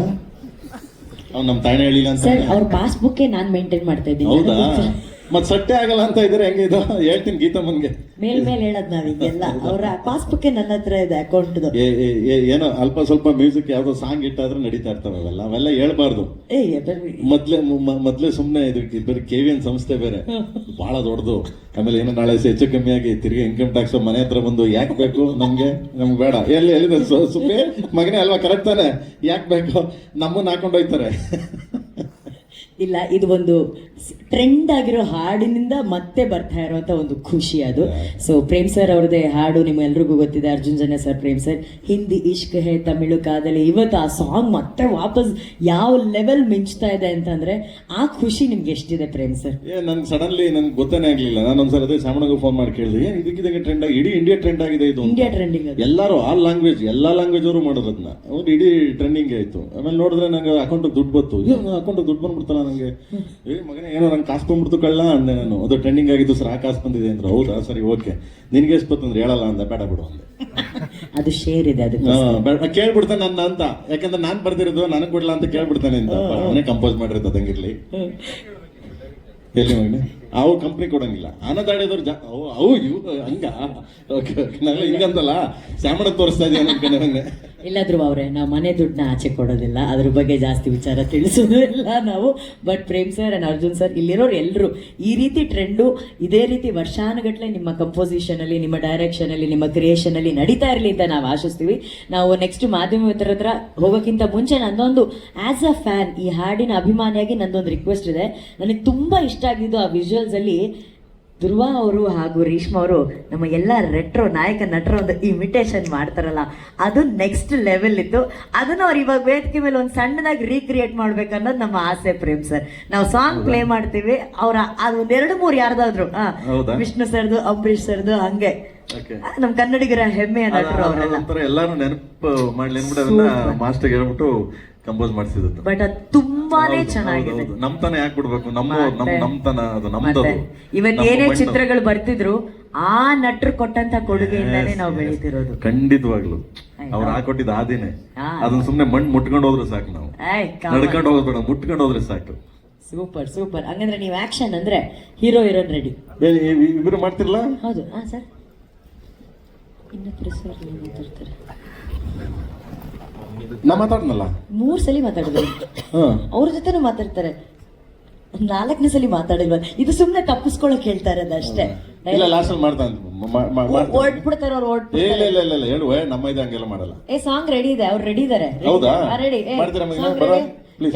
ಅವ್ನು ನಮ್ಮ ತಾಯಿನ ಹೇಳಿಲ್ಲ ಅಂತ ಸರ್ ಅವ್ರ ಪಾಸ್ಬುಕ್ಕೇ ನಾನು ಮೇಂಟೈನ್ ಮಾಡ್ತಾ ಇದ್ದೀನಿ. ಹೌದಾ? ಗೊತ್ತಿಲ್ಲ. ಮತ್ ಸಟ್ಟೆ ಆಗಲ್ಲ ಅಂತ ಇದ್ರೆ ಹೆಂಗೆ ಇದು? ಹೇಳ್ತೀನಿ ಗೀತಮ್ಮನ್ಗೆ ಮೇಲ್ ಮೇಲೆ ಹೇಳದ್ ನಾವೀಗೆಲ್ಲ ಅವರ ಪಾಸ್ಬುಕ್ ನನ್ನ ಹತ್ರ ಇದೆ ಅಕೌಂಟ್ ಏನೋ ಅಲ್ಪ ಸ್ವಲ್ಪ ಮ್ಯೂಸಿಕ್ ಯಾವ್ದೋ ಸಾಂಗ್ ಇಟ್ಟಾದ್ರೂ ನಡೀತಾ ಇರ್ತಾವೆ ಅವೆಲ್ಲ. ಅವೆಲ್ಲ ಹೇಳ್ಬಾರ್ದು. ಮೊದ್ಲೇ ಮೊದ್ಲೇ ಸುಮ್ನೆ ಇದು ಬೇರೆ ಕೆ ವಿ ಎನ್ ಸಂಸ್ಥೆ ಬೇರೆ. ಬಹಳ ದೊಡ್ಡದು. ಆಮೇಲೆ ಏನೋ ನಾಳೆ ಹೆಚ್ಚು ಕಮ್ಮಿ ಆಗಿ ತಿರ್ಗಿ ಇನ್ಕಮ್ ಟ್ಯಾಕ್ಸ್ ಮನೆ ಹತ್ರ ಬಂದು ಯಾಕೆ ಬೇಕು ನಮ್ಗೆ? ನಮ್ಗೆ ಬೇಡ. ಎಲ್ಲಿ ಎಲ್ಲಿದೆ? ಸುಮ್ಮನೆ ಮಗನೇ ಅಲ್ವಾ? ಕರೆಕ್ಟ್ ತಾನೆ. ಯಾಕೆ ಬೇಕು? ನಮ್ಮನ್ನ ಹಾಕೊಂಡು ಹೋಯ್ತಾರೆ. ಇಲ್ಲ ಇದು ಒಂದು ಟ್ರೆಂಡ್ ಆಗಿರೋ ಹಾಡಿನಿಂದ ಮತ್ತೆ ಬರ್ತಾ ಇರುವಂತ ಒಂದು ಖುಷಿ ಅದು. ಸೊ ಪ್ರೇಮ್ ಸರ್ ಅವ್ರದೇ ಹಾಡು ನಿಮ್ಗೆಲ್ರಿಗೂ ಗೊತ್ತಿದೆ. ಅರ್ಜುನ್ ಜನ ಸರ್ ಪ್ರೇಮ್ ಸರ್ ಹಿಂದಿ ಇಷ್ಕ್ ಹೇ ತಮಿಳು ಕಾದಲಿ. ಇವತ್ತು ಆ ಸಾಂಗ್ ಮತ್ತೆ ವಾಪಸ್ ಯಾವ ಲೆವೆಲ್ ಮಿಂಚ್ತಾ ಇದೆ ಅಂತಂದ್ರೆ ಆ ಖುಷಿ ನಿಮ್ಗೆ ಎಷ್ಟಿದೆ ಪ್ರೇಮ್ ಸರ್ ಏ ನನ್ಗೆ ಸಡನ್ಲಿ ನನ್ಗೆ ಗೊತ್ತೇ ಆಗ್ಲಿಲ್ಲ. ನಾನು ಒಂದ್ಸಲ ಅದೇ ಸಾಮಣ್ಣಗೂ ಫೋನ್ ಮಾಡಿ ಕೇಳಿದೆ. ಇದಕ್ಕಿದಂಗೆ ಟ್ರೆಂಡ್ ಆಗಿ ಇಡೀ ಇಂಡಿಯಾ ಟ್ರೆಂಡ್ ಆಗಿದೆ ಇದು. ಇಂಡಿಯಾ ಟ್ರೆಂಡಿಂಗ್ ಎಲ್ಲರೂ ಆಲ್ ಲ್ಯಾಂಗ್ವೇಜ್ ಎಲ್ಲಾ ಲ್ಯಾಂಗ್ವೇಜ್ ಅವರು ಮಾಡೋದನ್ನ ಒಂದು ಇಡೀ ಟ್ರೆಂಡಿಂಗ್ ಆಯ್ತು. ಆಮೇಲೆ ನೋಡಿದ್ರೆ ನಂಗೆ ಅಕೌಂಟ್ ದುಡ್ಡು ಬಂತು. ಅಕೌಂಟ್ ದುಡ್ಡು ಬಂದ್ಬಿಡ್ತಲ್ಲ ನಂಗೆ ಏ ಮಗನೇ ಏನೋ ನಂಗೆ ಕಾಸು ಬಂದ್ಬಿಡ್ತು ಕಳ್ಳ ಅಂದೆ ನಾನು. ಅದು ಟ್ರೆಂಡಿಂಗ್ ಆಗಿದ್ದು ಸರ್ ಆ ಕಾಸು ಬಂದಿದೆ ಅಂದ್ರೆ. ಹೌದಾ? ಸರಿ ಓಕೆ. ನಿನ್ಗೆ ಎಷ್ಟು ಬಂತಂದ್ರೆ ಹೇಳಲ್ಲ ಅಂದ ಬೇಡ ಬಿಡು ಅಂದೆ. ಅದು ಶೇರ್ ಇದೆ ಅದು ಹಾ, ಕೇಳ್ಬಿಡ್ತಾನೆ ನನ್ನ ಅಂತ. ಯಾಕಂದ್ರೆ ನಾನ್ ಬರ್ದಿರೋದು ನನಗೆ ಬಿಡಲ್ಲ ಅಂತ ಕೇಳ್ಬಿಡ್ತಾನೆ ಅಂತ ಅವನೇ ಕಂಪೋಸ್ ಮಾಡಿರೋದು ಅದಂಗಿರ್ಲಿ. ಎಲ್ಲಿ ಮಗನೆ? ಅವು ಕಂಪ್ನಿ ಕೊಡಂಗಿಲ್ಲ. ಆನದಾಡಿದವ್ರು ಜಾ, ಅವು ಇವು, ಹಂಗ. ನಾನು ಹಿಂಗಂತಲ್ಲ. ಶ್ಯಾಮಣ ತೋರಿಸ್ತಾ ಇದೀನಿ ಅನ್ಕೊಂಡೆ ಇಲ್ಲ ಧ್ರುವ ಅವರೇ, ನಾವು ಮನೆ ದುಡ್ಡನ್ನ ಆಚೆ ಕೊಡೋದಿಲ್ಲ. ಅದ್ರ ಬಗ್ಗೆ ಜಾಸ್ತಿ ವಿಚಾರ ತಿಳಿಸೋದು ಇಲ್ಲ ನಾವು. But Prem sir and Arjun sir ಇಲ್ಲಿರೋರು ಎಲ್ಲರೂ ಈ ರೀತಿ ಟ್ರೆಂಡು ಇದೇ ರೀತಿ ವರ್ಷಾನುಗಟ್ಟಲೆ ನಿಮ್ಮ ಕಂಪೋಸಿಷನಲ್ಲಿ ನಿಮ್ಮ ಡೈರೆಕ್ಷನ್ ಅಲ್ಲಿ, ನಿಮ್ಮ ಕ್ರಿಯೇಷನ್ ಅಲ್ಲಿ ನಡೀತಾ ಇರಲಿ ಅಂತ ನಾವು ಆಶಿಸ್ತೀವಿ. ನಾವು ನೆಕ್ಸ್ಟ್ ಮಾಧ್ಯಮ ಮಿತ್ರರ ಹತ್ರ ಹೋಗೋಕ್ಕಿಂತ ಮುಂಚೆ ನಂದೊಂದು ಆಸ್ ಅ ಫ್ಯಾನ್ ಈ ಹಾಡಿನ ಅಭಿಮಾನಿಯಾಗಿ ನಂದೊಂದು ರಿಕ್ವೆಸ್ಟ್ ಇದೆ. ನನಗೆ ತುಂಬಾ ಇಷ್ಟ ಆಗಿದ್ದು ಆ ವಿಜುವಲ್ಸ್ ಅಲ್ಲಿ ಧ್ರುವ ಅವರು ಹಾಗೂ ರೇಷ್ಮಾ ಅವರು ನಮ್ಮ ಎಲ್ಲ ರೆಟ್ರೋ ನಾಯಕ ನಟರ ಒಂದು ಇಮಿಟೇಷನ್ ಮಾಡ್ತಾರಲ್ಲ ಅದು ನೆಕ್ಸ್ಟ್ ಲೆವೆಲ್ ಇತ್ತು. ಅದನ್ನ ಅವ್ರು ಇವಾಗ ವೇದಿಕೆ ಮೇಲೆ ಒಂದು ಸಣ್ಣದಾಗಿ ರೀಕ್ರಿಯೇಟ್ ಮಾಡ್ಬೇಕನ್ನೋದು ನಮ್ಮ ಆಸೆ ಪ್ರೇಮ್ ಸರ್ ನಾವು ಸಾಂಗ್ ಪ್ಲೇ ಮಾಡ್ತೀವಿ ಅವ್ರ ಅದು ಒಂದ್ ಎರಡು ಮೂರು ಯಾರ್ದಾದ್ರು? ವಿಷ್ಣು ಸರ್ದು ಅಂಬರೀಶ್ ಸರ್ದು ಹಂಗೆ. ನಮ್ ಕನ್ನಡಿಗರ ಹೆಮ್ಮೆಯ ನಟರು ಅವರೆಲ್ಲ. ಎಲ್ಲಾರು ನೆನಪು ಮಾಡ್ಲಿ ಮಾಸ್ಟರ್ ಹೇಳ್ಬಿಟ್ಟು ಕಂಪೋಸ್ ಮಾಡಿಸಿದ್ದು ಬಟ್ ಅದು ತುಂಬಾನೇ ಚೆನ್ನಾಗಿದೆ. ನಮ್ ತನ ಯಾಕೆ ಬಿಡ್ಬೇಕು? ನಮ್ಮ ನಮ್ ಮತ್ತೆ- ತನ ಅದು ನಮ್ದು ಇವನ್ ಇವತ್ತು ಏನೇ. ಚಿತ್ರಗಳು ಬರ್ತಿದ್ರು ಆ ನಟರು ಕೊಟ್ಟಂತ ಕೊಡುಗೆಯಿಂದಾನೇ ನಾವು ಬೆಳೀತಿರೋದು. ಖಂಡಿತವಾಗ್ಲು. ಅವ್ರು ಆ ಹಾಕೊಟ್ಟಿದ್ದು ಆದಿನೇ. ಅದನ್ನ ಸುಮ್ನೆ ಮಣ್ಣು ಮುಟ್ಕೊಂಡು ಹೋದ್ರೆ ಸಾಕು ನಾವು. ನಡ್ಕೊಂಡು ಹೋಗ್ಬೇಡ ಬೇಡ ಮುಟ್ಕೊಂಡು ಹೋದ್ರೆ ಸಾಕು. Super super. ಹಂಗಂದ್ರೆ ನೀವು ಆಕ್ಷನ್ ಅಂದ್ರೆ ಹೀರೋ ಹೀರೋನ್ ರೆಡಿ ಇಬ್ರು ಮಾಡ್ತಿರ್ಲಾ? ಹೌದು. ಹಾ ಸರ್. ಇನ್ನೊಬ್ರು ಸರ್ ಮಾತಾಡ್ತಾರೆ. ನಾ ಮಾತಾಡ್ನಲ್ಲ? ಮೂರ್ ಸಲ ಮಾತಾಡಿದ್ರು. ಅವ್ರ ಜೊತೆನೂ ಮಾತಾಡ್ತಾರೆ. ನಾಲ್ಕನೇ ಸಲ ಮಾತಾಡಿಲ್ವ? ಇದು ಸುಮ್ನೆ ತಪ್ಪಿಸ್ಕೊಳಕ್ ಹೇಳ್ತಾ ಇರೋದು ಅಷ್ಟೇ. ಇಲ್ಲ ಲಾಸ್ಟ್ ಅಲ್ಲಿ ಮಾಡ್ತಾನೆ ಮಾ- ಮಾ- ಮಾಡ್ತಾನೆ. ಓಡ್ಬಿಡ್ತಾರ ಅವ್ರು ಓಡ್ ಇಲ್ಲ ಇಲ್ಲ ಇಲ್ಲ ಇಲ್ಲ ಹೇಳುವೆ ನಮ್ಮ ಇದು ಹಂಗೆಲ್ಲ ಮಾಡಲ್ಲ. ಏ ಸಾಂಗ್ ರೆಡಿ ಇದೆ ಅವ್ರು ರೆಡಿ ಇದಾರೆ. ಹೌದಾ? ರೆಡಿ ಮಾಡ್ತೀರಾ ಪ್ಲೀಸ್.